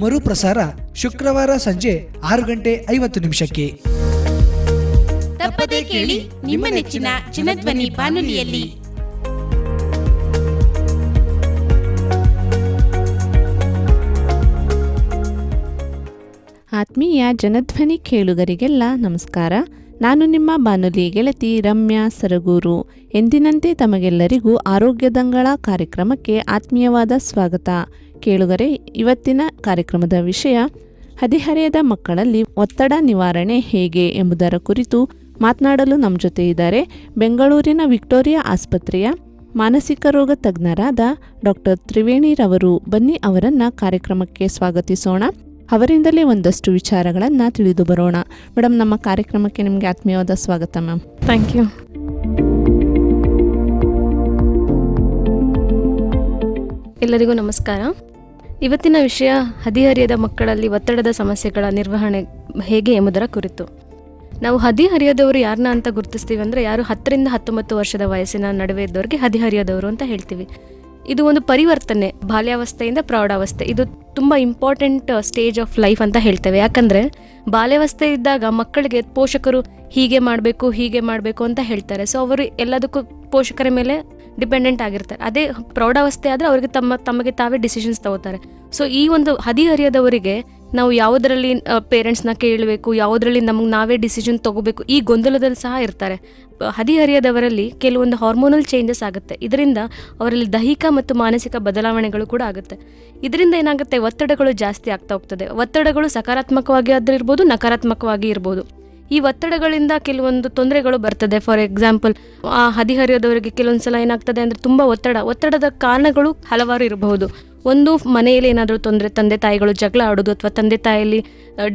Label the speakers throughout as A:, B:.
A: ಮರುಪ್ರಸಾರ ಶುಕ್ರವಾರ ಸಂಜೆ ಆರು ಗಂಟೆ ಐವತ್ತು ನಿಮಿಷಕ್ಕೆ.
B: ತಪ್ಪದೇ ಕೇಳಿ ನಿಮ್ಮ ನೆಚ್ಚಿನ ಚಿನ್ನಧ್ವನಿ ಬಾನುಲಿಯಲ್ಲಿ.
C: ಆತ್ಮೀಯ ಜನಧ್ವನಿ ಕೇಳುಗರಿಗೆಲ್ಲ ನಮಸ್ಕಾರ. ನಾನು ನಿಮ್ಮ ಬಾನುಲಿ ಗೆಳತಿ ರಮ್ಯಾ ಸರಗೂರು. ಎಂದಿನಂತೆ ತಮಗೆಲ್ಲರಿಗೂ ಆರೋಗ್ಯದಂಗಳ ಕಾರ್ಯಕ್ರಮಕ್ಕೆ ಆತ್ಮೀಯವಾದ ಸ್ವಾಗತ. ಕೇಳುಗರೆ ಇವತ್ತಿನ ಕಾರ್ಯಕ್ರಮದ ವಿಷಯ, ಹದಿಹರೆಯದ ಮಕ್ಕಳಲ್ಲಿ ಒತ್ತಡ ನಿವಾರಣೆ ಹೇಗೆ ಎಂಬುದರ ಕುರಿತು ಮಾತನಾಡಲು ನಮ್ಮ ಜೊತೆ ಇದ್ದಾರೆ ಬೆಂಗಳೂರಿನ ವಿಕ್ಟೋರಿಯಾ ಆಸ್ಪತ್ರೆಯ ಮಾನಸಿಕ ರೋಗ ತಜ್ಞರಾದ ಡಾಕ್ಟರ್ ತ್ರಿವೇಣಿರವರು. ಬನ್ನಿ ಅವರನ್ನು ಕಾರ್ಯಕ್ರಮಕ್ಕೆ ಸ್ವಾಗತಿಸೋಣ. ಅವರಿಂದಲೇ ಒಂದಷ್ಟು ವಿಚಾರಗಳನ್ನು ತಿಳಿದು ಬರೋಣ. ಮೇಡಮ್ ನಮ್ಮ ಕಾರ್ಯಕ್ರಮಕ್ಕೆ ನಿಮಗೆ ಆತ್ಮೀಯವಾದ ಸ್ವಾಗತ ಮ್ಯಾಮ್.
D: ಥ್ಯಾಂಕ್ ಯು ಎಲ್ಲರಿಗೂ ನಮಸ್ಕಾರ. ಇವತ್ತಿನ ವಿಷಯ ಹದಿಹರಿಯದ ಮಕ್ಕಳಲ್ಲಿ ಒತ್ತಡದ ಸಮಸ್ಯೆಗಳ ನಿರ್ವಹಣೆ ಹೇಗೆ ಎಂಬುದರ ಕುರಿತು. ನಾವು ಹದಿಹರಿಯದವರು ಯಾರನ್ನ ಅಂತ ಗುರುತಿಸ್ತೀವಿ ಅಂದರೆ ಯಾರು ಹತ್ತರಿಂದ ಹತ್ತೊಂಬತ್ತು ವರ್ಷದ ವಯಸ್ಸಿನ ನಡುವೆ ಇದ್ದವ್ರಿಗೆ ಹದಿಹರಿಯದವರು ಅಂತ ಹೇಳ್ತೀವಿ. ಇದು ಒಂದು ಪರಿವರ್ತನೆ, ಬಾಲ್ಯಾವಸ್ಥೆಯಿಂದ ಪ್ರೌಢಾವಸ್ಥೆ. ಇದು ತುಂಬ ಇಂಪಾರ್ಟೆಂಟ್ ಸ್ಟೇಜ್ ಆಫ್ ಲೈಫ್ ಅಂತ ಹೇಳ್ತೇವೆ. ಯಾಕಂದರೆ ಬಾಲ್ಯಾವಸ್ಥೆ ಇದ್ದಾಗ ಮಕ್ಕಳಿಗೆ ಪೋಷಕರು ಹೀಗೆ ಮಾಡಬೇಕು ಹೀಗೆ ಮಾಡಬೇಕು ಅಂತ ಹೇಳ್ತಾರೆ. ಸೊ ಅವರು ಎಲ್ಲದಕ್ಕೂ ಪೋಷಕರ ಮೇಲೆ ಡಿಪೆಂಡೆಂಟ್ ಆಗಿರ್ತಾರೆ. ಅದೇ ಪ್ರೌಢಾವಸ್ಥೆ ಆದರೆ ಅವರಿಗೆ ತಮ್ಮ, ತಮಗೆ ತಾವೇ ಡಿಸಿಷನ್ಸ್ ತಗೋತಾರೆ. ಸೊ ಈ ಒಂದು ಹದಿಹರಿಯದವರಿಗೆ ನಾವು ಯಾವುದರಲ್ಲಿ ಪೇರೆಂಟ್ಸ್ನ ಕೇಳಬೇಕು, ಯಾವುದರಲ್ಲಿ ನಮಗೆ ನಾವೇ ಡಿಸಿಷನ್ ತಗೋಬೇಕು, ಈ ಗೊಂದಲದಲ್ಲಿ ಸಹ ಇರ್ತಾರೆ. ಹದಿಹರಿಯದವರಲ್ಲಿ ಕೆಲವೊಂದು ಹಾರ್ಮೋನಲ್ ಚೇಂಜಸ್ ಆಗುತ್ತೆ. ಇದರಿಂದ ಅವರಲ್ಲಿ ದೈಹಿಕ ಮತ್ತು ಮಾನಸಿಕ ಬದಲಾವಣೆಗಳು ಕೂಡ ಆಗುತ್ತೆ. ಇದರಿಂದ ಏನಾಗುತ್ತೆ, ಒತ್ತಡಗಳು ಜಾಸ್ತಿ ಆಗ್ತಾ ಹೋಗ್ತದೆ. ಒತ್ತಡಗಳು ಸಕಾರಾತ್ಮಕವಾಗಿ ಆದ್ರೂ ಇರ್ಬೋದು, ನಕಾರಾತ್ಮಕವಾಗಿ ಇರ್ಬೋದು. ಈ ಒತ್ತಡಗಳಿಂದ ಕೆಲವೊಂದು ತೊಂದರೆಗಳು ಬರ್ತದೆ. ಫಾರ್ ಎಕ್ಸಾಂಪಲ್ ಆ ಹದಿಹರಿಯೋದವರಿಗೆ ಕೆಲವೊಂದು ಸಲ ಏನಾಗ್ತದೆ ಅಂದರೆ ತುಂಬ ಒತ್ತಡ. ಒತ್ತಡದ ಕಾರಣಗಳು ಹಲವಾರು ಇರಬಹುದು. ಒಂದು, ಮನೆಯಲ್ಲಿ ಏನಾದರೂ ತೊಂದರೆ, ತಂದೆ ತಾಯಿಗಳು ಜಗಳ ಆಡೋದು ಅಥವಾ ತಂದೆ ತಾಯಿಯಲ್ಲಿ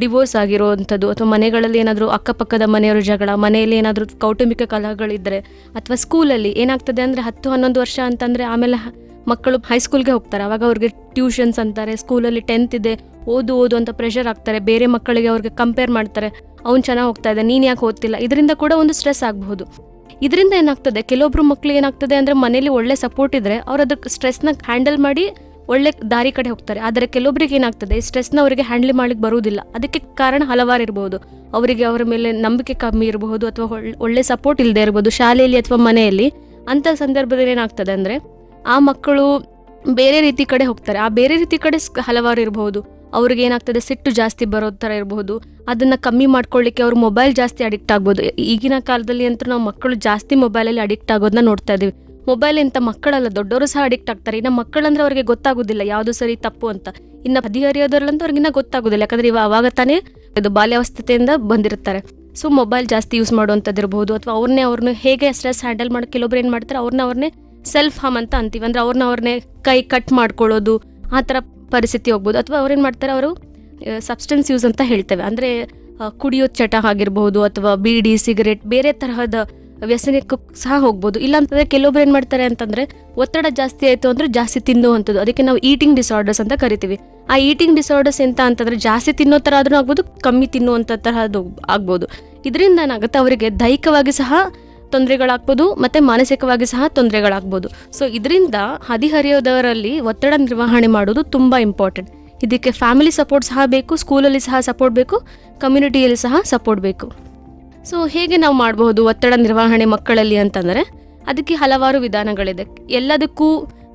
D: ಡಿವೋರ್ಸ್ ಆಗಿರೋವಂಥದ್ದು ಅಥವಾ ಮನೆಗಳಲ್ಲಿ ಏನಾದರೂ ಅಕ್ಕಪಕ್ಕದ ಮನೆಯವರು ಜಗಳ, ಮನೆಯಲ್ಲಿ ಏನಾದರೂ ಕೌಟುಂಬಿಕ ಕಲಹಗಳಿದ್ದರೆ ಅಥವಾ ಸ್ಕೂಲಲ್ಲಿ ಏನಾಗ್ತದೆ ಅಂದರೆ ಹತ್ತು, ಹನ್ನೊಂದು ವರ್ಷ ಅಂತಂದರೆ ಆಮೇಲೆ ಮಕ್ಕಳು ಹೈಸ್ಕೂಲ್ಗೆ ಹೋಗ್ತಾರೆ. ಅವಾಗ ಅವ್ರಿಗೆ ಟ್ಯೂಷನ್ಸ್ ಅಂತಾರೆ ಸ್ಕೂಲಲ್ಲಿ ಟೆಂತ್ ಇದೆ, ಓದು ಓದು ಅಂತ ಪ್ರೆಷರ್ ಆಗ್ತಾರೆ ಬೇರೆ ಮಕ್ಕಳಿಗೆ ಅವ್ರಿಗೆ ಕಂಪೇರ್ ಮಾಡ್ತಾರೆ. ಅವ್ನು ಚೆನ್ನಾಗಿ ಹೋಗ್ತಾ ಇದೆ ನೀನು ಯಾಕೆ ಓದ್ತಿಲ್ಲ? ಇದರಿಂದ ಕೂಡ ಒಂದು ಸ್ಟ್ರೆಸ್ ಆಗಬಹುದು. ಇದರಿಂದ ಏನಾಗ್ತದೆ? ಕೆಲವೊಬ್ರು ಮಕ್ಕಳು ಏನಾಗ್ತದೆ ಅಂದರೆ ಮನೇಲಿ ಒಳ್ಳೆ ಸಪೋರ್ಟ್ ಇದ್ದರೆ ಅವ್ರು ಅದಕ್ಕೆ ಸ್ಟ್ರೆಸ್ನ ಹ್ಯಾಂಡಲ್ ಮಾಡಿ ಒಳ್ಳೆ ದಾರಿ ಕಡೆ ಹೋಗ್ತಾರೆ. ಆದರೆ ಕೆಲವೊಬ್ರಿಗೆ ಏನಾಗ್ತದೆ? ಸ್ಟ್ರೆಸ್ನ ಅವರಿಗೆ ಹ್ಯಾಂಡಲ್ ಮಾಡ್ಲಿಕ್ಕೆ ಬರುವುದಿಲ್ಲ. ಅದಕ್ಕೆ ಕಾರಣ ಹಲವಾರು ಇರಬಹುದು ಅವರಿಗೆ ಅವರ ಮೇಲೆ ನಂಬಿಕೆ ಕಮ್ಮಿ ಇರಬಹುದು ಅಥವಾ ಒಳ್ಳೆ- ಸಪೋರ್ಟ್ ಇಲ್ಲದೆ ಇರಬಹುದು ಶಾಲೆಯಲ್ಲಿ ಅಥವಾ ಮನೆಯಲ್ಲಿ. ಅಂಥ ಸಂದರ್ಭದಲ್ಲಿ ಏನಾಗ್ತದೆ ಅಂದರೆ ಮಕ್ಕಳು ಬೇರೆ ರೀತಿ ಕಡೆ ಹೋಗ್ತಾರೆ. ಆ ಬೇರೆ ರೀತಿ ಕಡೆ ಹಲವಾರು ಇರಬಹುದು. ಅವ್ರಿಗೆ ಏನಾಗ್ತದೆ? ಸಿಟ್ಟು ಜಾಸ್ತಿ ಬರೋ ಥರ ಇರಬಹುದು. ಅದನ್ನು ಕಮ್ಮಿ ಮಾಡ್ಕೊಳ್ಳಿಕ್ಕೆ ಅವ್ರು ಮೊಬೈಲ್ ಜಾಸ್ತಿ ಅಡಿಕ್ಟ್ ಆಗ್ಬೋದು. ಈಗಿನ ಕಾಲದಲ್ಲಿ ಅಂತೂ ನಾವು ಮಕ್ಕಳು ಜಾಸ್ತಿ ಮೊಬೈಲಲ್ಲಿ ಅಡಿಕ್ಟ್ ಆಗೋದನ್ನ ನೋಡ್ತಾ ಇದ್ದೀವಿ. ಮೊಬೈಲ್ ಇಂಥ ಮಕ್ಕಳಲ್ಲ, ದೊಡ್ಡವರು ಸಹ ಅಡಿಕ್ಟ್ ಆಗ್ತಾರೆ. ಇನ್ನು ಮಕ್ಕಳಂದ್ರೆ ಅವ್ರಿಗೆ ಗೊತ್ತಾಗೋದಿಲ್ಲ. ಯಾವುದು ಸರಿ ತಪ್ಪು ಅಂತ. ಇನ್ನು ಹದಿಹರಿಯೋದ್ರಲ್ಲಂತೂ ಅವ್ರಿಗಿನ್ನ ಗೊತ್ತಾಗೋದಿಲ್ಲ. ಯಾಕಂದ್ರೆ ಇವ ಅವಾಗ ತಾನೇ ಇದು ಬಾಲ್ಯಾವಸ್ಥೆಯಿಂದ ಬಂದಿರ್ತಾರೆ ಸೊ, ಮೊಬೈಲ್ ಜಾಸ್ತಿ ಯೂಸ್ ಮಾಡುವಂಥದ್ದು ಇರ್ಬೋದು ಅಥವಾ ಅವ್ರನ್ನೇ ಅವ್ರನ್ನ ಹೇಗೆ ಸ್ಟ್ರೆಸ್ ಹ್ಯಾಂಡಲ್ ಮಾಡಿ ಕೆಲವೊಬ್ರು ಏನು ಮಾಡ್ತಾರೆ? ಅವ್ರನ್ನ ಅವ್ರನ್ನೇ ಸೆಲ್ಫ್ ಹಾಮ್ ಅಂತ ಅಂತೀವಿ. ಅಂದ್ರೆ ಅವ್ರನ್ನ ಅವ್ರನ್ನೇ ಕೈ ಕಟ್ ಮಾಡ್ಕೊಳ್ಳೋದು, ಆ ಥರ ಪರಿಸ್ಥಿತಿ ಹೋಗ್ಬೋದು. ಅಥವಾ ಅವ್ರೇನು ಮಾಡ್ತಾರೆ, ಅವರು ಸಬ್ಸ್ಟೆನ್ಸ್ ಯೂಸ್ ಅಂತ ಹೇಳ್ತೇವೆ. ಅಂದರೆ ಕುಡಿಯೋ ಚಟ ಆಗಿರ್ಬೋದು, ಅಥವಾ ಬೀಡಿ, ಸಿಗರೇಟ್, ಬೇರೆ ತರಹದ ವ್ಯಸನಕ್ಕೂ ಸಹ ಹೋಗ್ಬೋದು. ಇಲ್ಲಾಂತಂದ್ರೆ ಕೆಲವೊಬ್ರು ಏನು ಮಾಡ್ತಾರೆ ಅಂತಂದರೆ, ಒತ್ತಡ ಜಾಸ್ತಿ ಆಯಿತು ಅಂದರೆ ಜಾಸ್ತಿ ತಿನ್ನುವಂಥದ್ದು ಅದಕ್ಕೆ ನಾವು ಈಟಿಂಗ್ ಡಿಸಾರ್ಡರ್ಸ್ ಅಂತ ಕರಿತೀವಿ. ಆ ಈಟಿಂಗ್ ಡಿಸಾರ್ಡರ್ಸ್ ಎಂತ ಅಂತಂದರೆ ಜಾಸ್ತಿ ತಿನ್ನೋ ಥರ ಆದ್ರೂ ಆಗ್ಬೋದು, ಕಮ್ಮಿ ತಿನ್ನುವಂಥ ತರಹದ್ದು ಆಗ್ಬೋದು. ಇದರಿಂದ ಏನಾಗುತ್ತೆ, ಅವರಿಗೆ ದೈಹಿಕವಾಗಿ ಸಹ ತೊಂದರೆಗಳಾಗ್ಬೋದು ಮತ್ತು ಮಾನಸಿಕವಾಗಿ ಸಹ ತೊಂದರೆಗಳಾಗ್ಬೋದು. ಸೊ ಇದರಿಂದ ಹದಿಹರಿಯೋದವರಲ್ಲಿ ಒತ್ತಡ ನಿರ್ವಹಣೆ ಮಾಡೋದು ತುಂಬ ಇಂಪಾರ್ಟೆಂಟ್ ಇದಕ್ಕೆ ಫ್ಯಾಮಿಲಿ ಸಪೋರ್ಟ್ ಸಹ ಬೇಕು ಸ್ಕೂಲಲ್ಲಿ ಸಹ ಸಪೋರ್ಟ್ ಬೇಕು ಕಮ್ಯುನಿಟಿಯಲ್ಲಿ ಸಹ ಸಪೋರ್ಟ್ ಬೇಕು. ಸೊ ಹೇಗೆ ನಾವು ಮಾಡಬಹುದು ಒತ್ತಡ ನಿರ್ವಹಣೆ ಮಕ್ಕಳಲ್ಲಿ ಅಂತಂದರೆ, ಅದಕ್ಕೆ ಹಲವಾರು ವಿಧಾನಗಳಿದೆ. ಎಲ್ಲದಕ್ಕೂ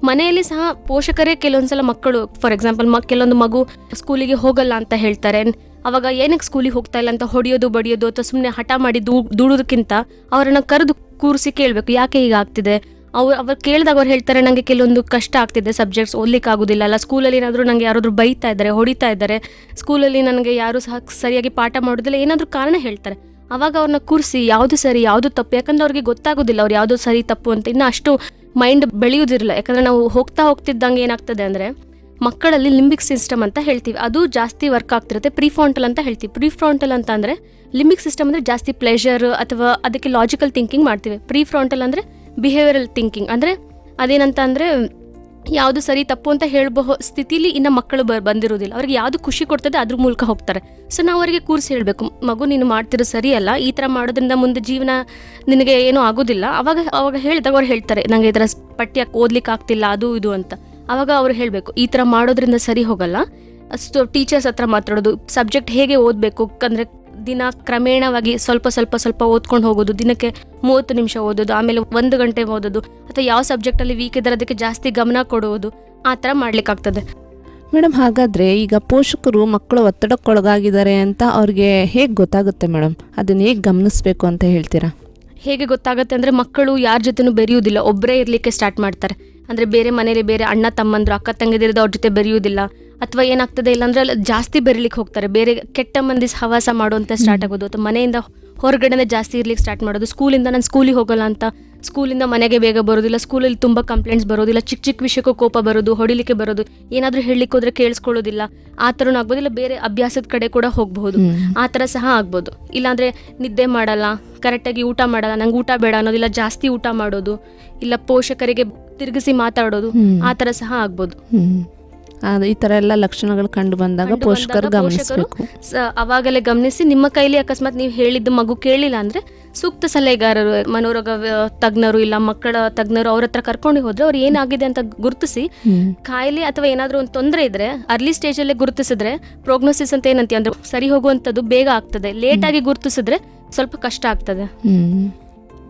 D: ಮನೆಯಲ್ಲಿ ಸಹ ಪೋಷಕರೇ ಕೆಲವೊಂದ್ಸಲ ಮಕ್ಕಳು ಫಾರ್ ಎಕ್ಸಾಂಪಲ್ ಮ ಕೆಲವೊಂದು ಮಗು ಸ್ಕೂಲಿಗೆ ಹೋಗಲ್ಲ ಅಂತ ಹೇಳ್ತಾರೆ. ಅವಾಗ ಏನಕ್ಕೆ ಸ್ಕೂಲಿಗೆ ಹೋಗ್ತಾ ಇಲ್ಲ ಅಂತ ಹೊಡೆಯೋದು, ಬಡಿಯೋದು ಅಥವಾ ಸುಮ್ಮನೆ ಹಠ ಮಾಡಿ ದೂ ದೂಡೋದಕ್ಕಿಂತ ಅವರನ್ನು ಕರೆದು ಕೂರಿಸಿ ಕೇಳಬೇಕು, ಯಾಕೆ ಈಗ ಆಗ್ತಿದೆ? ಅವ್ರು ಅವ್ರು ಕೇಳಿದಾಗ ಅವ್ರು ಹೇಳ್ತಾರೆ ನನಗೆ ಕೆಲವೊಂದು ಕಷ್ಟ ಆಗ್ತಿದೆ ಸಬ್ಜೆಕ್ಟ್ಸ್ ಓದ್ಲಿಕ್ಕೆ ಆಗೋದಿಲ್ಲ ಅಲ್ಲ, ಸ್ಕೂಲಲ್ಲಿ ಏನಾದರೂ ನನಗೆ ಯಾರಾದರೂ ಬೈತಾ ಇದ್ದಾರೆ, ಹೊಡಿತಾ ಇದ್ದಾರೆ, ಸ್ಕೂಲಲ್ಲಿ ನನಗೆ ಯಾರು ಸಹ ಸರಿಯಾಗಿ ಪಾಠ ಮಾಡೋದಿಲ್ಲ, ಏನಾದರೂ ಕಾರಣ ಹೇಳ್ತಾರೆ. ಅವಾಗ ಅವ್ರನ್ನ ಕೂರಿಸಿ, ಯಾವುದು ಸರಿ, ಯಾವುದು ತಪ್ಪು, ಯಾಕಂದ್ರೆ ಅವ್ರಿಗೆ ಗೊತ್ತಾಗೋದಿಲ್ಲ ಅವ್ರು ಯಾವುದು ಸರಿ, ತಪ್ಪು ಅಂತ, ಇನ್ನು ಅಷ್ಟು ಮೈಂಡ್ ಬೆಳೆಯೋದಿರಲ್ಲ ಯಾಕಂದ್ರೆ ನಾವು ಹೋಗ್ತಾ ಹೋಗ್ತಿದ್ದಂಗೆ ಏನಾಗ್ತದೆ ಅಂದರೆ ಮಕ್ಕಳಲ್ಲಿ ಲಿಂಬಿಕ್ ಸಿಸ್ಟಮ್ ಅಂತ ಹೇಳ್ತೀವಿ. ಅದು ಜಾಸ್ತಿ ವರ್ಕ್ ಆಗ್ತಿರುತ್ತೆ. ಪ್ರಿಫ್ರಾಂಟಲ್ ಅಂತ ಹೇಳ್ತೀವಿ. ಪ್ರಿಫ್ರಾಂಟಲ್ ಅಂತ ಅಂದರೆ ಲಿಂಬಿಕ್ ಸಿಸ್ಟಮ್ ಅಂದರೆ ಜಾಸ್ತಿ ಪ್ಲೆಷರ್ ಅಥವಾ ಅದಕ್ಕೆ ಲಾಜಿಕಲ್ ಥಿಂಕಿಂಗ್ ಮಾಡ್ತೀವಿ. ಪ್ರಿಫ್ರಾಂಟಲ್ ಅಂದರೆ ಬಿಹೇವಿಯರಲ್ ಥಿಂಕಿಂಗ್ ಅಂದರೆ ಅದೇನಂತ ಅಂದರೆ ಯಾವುದು ಸರಿ, ತಪ್ಪು ಅಂತ ಹೇಳಬಹು ಸ್ಥಿತಿಲಿ ಇನ್ನು ಮಕ್ಕಳು ಬ ಬಂದಿರೋದಿಲ್ಲ ಅವ್ರಿಗೆ ಯಾವುದು ಖುಷಿ ಕೊಡ್ತದೆ ಅದ್ರ ಮೂಲಕ ಹೋಗ್ತಾರೆ. ಸೊ ನಾವು ಅವರಿಗೆ ಕೂರಿಸಿ ಹೇಳಬೇಕು. ಮಗು, ನೀನು ಮಾಡ್ತಿರೋ ಸರಿಯಲ್ಲ ಈ ಥರ ಮಾಡೋದ್ರಿಂದ ಮುಂದೆ ಜೀವನ ನಿನಗೆ ಏನೂ ಆಗೋದಿಲ್ಲ. ಅವಾಗ ಅವಾಗ ಹೇಳಿದಾಗ ಅವ್ರು ಹೇಳ್ತಾರೆ ನನಗೆ ಥರ ಪಠ್ಯ ಓದ್ಲಿಕ್ಕೆ ಆಗ್ತಿಲ್ಲ, ಅದು, ಇದು ಅಂತ. ಅವಾಗ ಅವ್ರು ಹೇಳಬೇಕು, ಈ ಥರ ಮಾಡೋದ್ರಿಂದ ಸರಿ ಹೋಗಲ್ಲ. ಅಷ್ಟು ಟೀಚರ್ಸ್ ಹತ್ರ ಮಾತಾಡೋದು, ಸಬ್ಜೆಕ್ಟ್ ಹೇಗೆ ಓದಬೇಕು? ಅಂದರೆ ದಿನ ಕ್ರಮೇಣವಾಗಿ ಸ್ವಲ್ಪ ಸ್ವಲ್ಪ ಸ್ವಲ್ಪ ಓದ್ಕೊಂಡು ಹೋಗೋದು ದಿನಕ್ಕೆ ಮೂವತ್ತು ನಿಮಿಷ ಓದೋದು ಆಮೇಲೆ ಒಂದು ಗಂಟೆ ಓದೋದು ಅಥವಾ ಯಾವ ಸಬ್ಜೆಕ್ಟಲ್ಲಿ ವೀಕ್ ಇದ್ದಾರೆ ಅದಕ್ಕೆ ಜಾಸ್ತಿ ಗಮನ ಕೊಡುವುದು ಆ ಥರ ಮಾಡ್ಲಿಕ್ಕಾಗ್ತದೆ.
C: ಮೇಡಮ್ ಹಾಗಾದರೆ ಈಗ ಪೋಷಕರು ಮಕ್ಕಳು ಒತ್ತಡಕ್ಕೊಳಗಾಗಿದ್ದಾರೆ ಅಂತ ಅವ್ರಿಗೆ ಹೇಗೆ ಗೊತ್ತಾಗುತ್ತೆ ಮೇಡಮ್? ಅದನ್ನ ಹೇಗೆ ಗಮನಿಸಬೇಕು ಅಂತ ಹೇಳ್ತೀರಾ?
D: ಹೇಗೆ ಗೊತ್ತಾಗುತ್ತೆ ಅಂದರೆ ಮಕ್ಕಳು ಯಾರ ಜೊತೆನೂ ಬೆರೆಯುವುದಿಲ್ಲ ಒಬ್ಬರೇ ಇರಲಿಕ್ಕೆ ಸ್ಟಾರ್ಟ್ ಮಾಡ್ತಾರೆ. ಅಂದರೆ ಬೇರೆ ಮನೇಲಿ ಬೇರೆ ಅಣ್ಣ ತಮ್ಮಂದ್ರು ಅಕ್ಕ ತಂಗಿದಿರೋದು ಅವ್ರ ಜೊತೆ ಬೆರೆಯುವುದಿಲ್ಲ. ಅಥವಾ ಏನಾಗ್ತದೆ ಇಲ್ಲಾಂದ್ರೆ ಅಲ್ಲಿ ಜಾಸ್ತಿ ಬೆರಿಲಿಕ್ಕೆ ಹೋಗ್ತಾರೆ. ಬೇರೆ ಕೆಟ್ಟ ಮಂದಿ ಹವಾಸ ಮಾಡುವಂತ ಸ್ಟಾರ್ಟ್ ಆಗೋದು ಅಥವಾ ಮನೆಯಿಂದ ಹೊರಗಡೆನೇ ಜಾಸ್ತಿ ಇರ್ಲಿಕ್ಕೆ ಸ್ಟಾರ್ಟ್ ಮಾಡೋದು. ಸ್ಕೂಲಿಂದ ನಾನು ಸ್ಕೂಲಿಗೆ ಹೋಗಲ್ಲ ಅಂತ ಸ್ಕೂಲಿಂದ ಮನೆಗೆ ಬೇಗ ಬರೋದಿಲ್ಲ ಸ್ಕೂಲಲ್ಲಿ ತುಂಬ ಕಂಪ್ಲೇಂಟ್ಸ್ ಬರೋದಿಲ್ಲ ಚಿಕ್ಕ ಚಿಕ್ಕ ವಿಷಯಕ್ಕೂ ಕೋಪ ಬರೋದು ಹೊಡಿಲಿಕ್ಕೆ ಬರೋದು ಏನಾದರೂ ಹೇಳಲಿಕ್ಕೆ ಹೋದ್ರೆ ಕೇಳಿಸ್ಕೊಳ್ಳೋದಿಲ್ಲ ಆ ಥರನೂ ಆಗ್ಬೋದಿಲ್ಲ ಬೇರೆ ಅಭ್ಯಾಸದ ಕಡೆ ಕೂಡ ಹೋಗ್ಬಹುದು. ಆ ಥರ ಸಹ ಆಗ್ಬೋದು. ಇಲ್ಲಾಂದರೆ ನಿದ್ದೆ ಮಾಡಲ್ಲ ಕರೆಕ್ಟಾಗಿ ಊಟ ಮಾಡಲ್ಲ ನಂಗೆ ಊಟ ಬೇಡ ಅನ್ನೋದಿಲ್ಲ ಜಾಸ್ತಿ ಊಟ ಮಾಡೋದು ಇಲ್ಲ ಪೋಷಕರಿಗೆ ತಿರುಗಿಸಿ ಮಾತಾಡೋದು. ಆ ಥರ ಸಹ ಆಗ್ಬೋದು.
C: ಈ ತರ ಎಲ್ಲ ಲಕ್ಷಣಗಳು ಕಂಡು ಬಂದಾಗ ಪೋಷಕರು ಗಮನಿಸಬೇಕು.
D: ಅವಾಗಲೇ ಗಮನಿಸಿ ನಿಮ್ಮ ಕೈಲಿ ಅಕಸ್ಮಾತ್ ನೀವು ಹೇಳಿದ್ದು ಮಗು ಕೇಳಿಲ್ಲ ಅಂದ್ರೆ ಸೂಕ್ತ ಸಲಹೆಗಾರರು ಮನೋರೋಗ ತಜ್ಞರು ಇಲ್ಲ ಮಕ್ಕಳ ತಜ್ಞರು ಅವ್ರ ಹತ್ರ ಕರ್ಕೊಂಡು ಹೋದ್ರೆ ಅವ್ರು ಏನಾಗಿದೆ ಅಂತ ಗುರುತಿಸಿ ಕಾಯಿಲೆ ಅಥವಾ ಏನಾದರೂ ಒಂದು ತೊಂದರೆ ಇದ್ರೆ ಅರ್ಲಿ ಸ್ಟೇಜಲ್ಲೇ ಗುರುತಿಸಿದ್ರೆ ಪ್ರೋಗ್ನೋಸಿಸ್ ಅಂತ ಏನಂತೀವಿ ಅಂದ್ರೆ ಸರಿ ಹೋಗುವಂಥದ್ದು ಬೇಗ ಆಗ್ತದೆ. ಲೇಟಾಗಿ ಗುರುತಿಸಿದ್ರೆ ಸ್ವಲ್ಪ ಕಷ್ಟ ಆಗ್ತದೆ.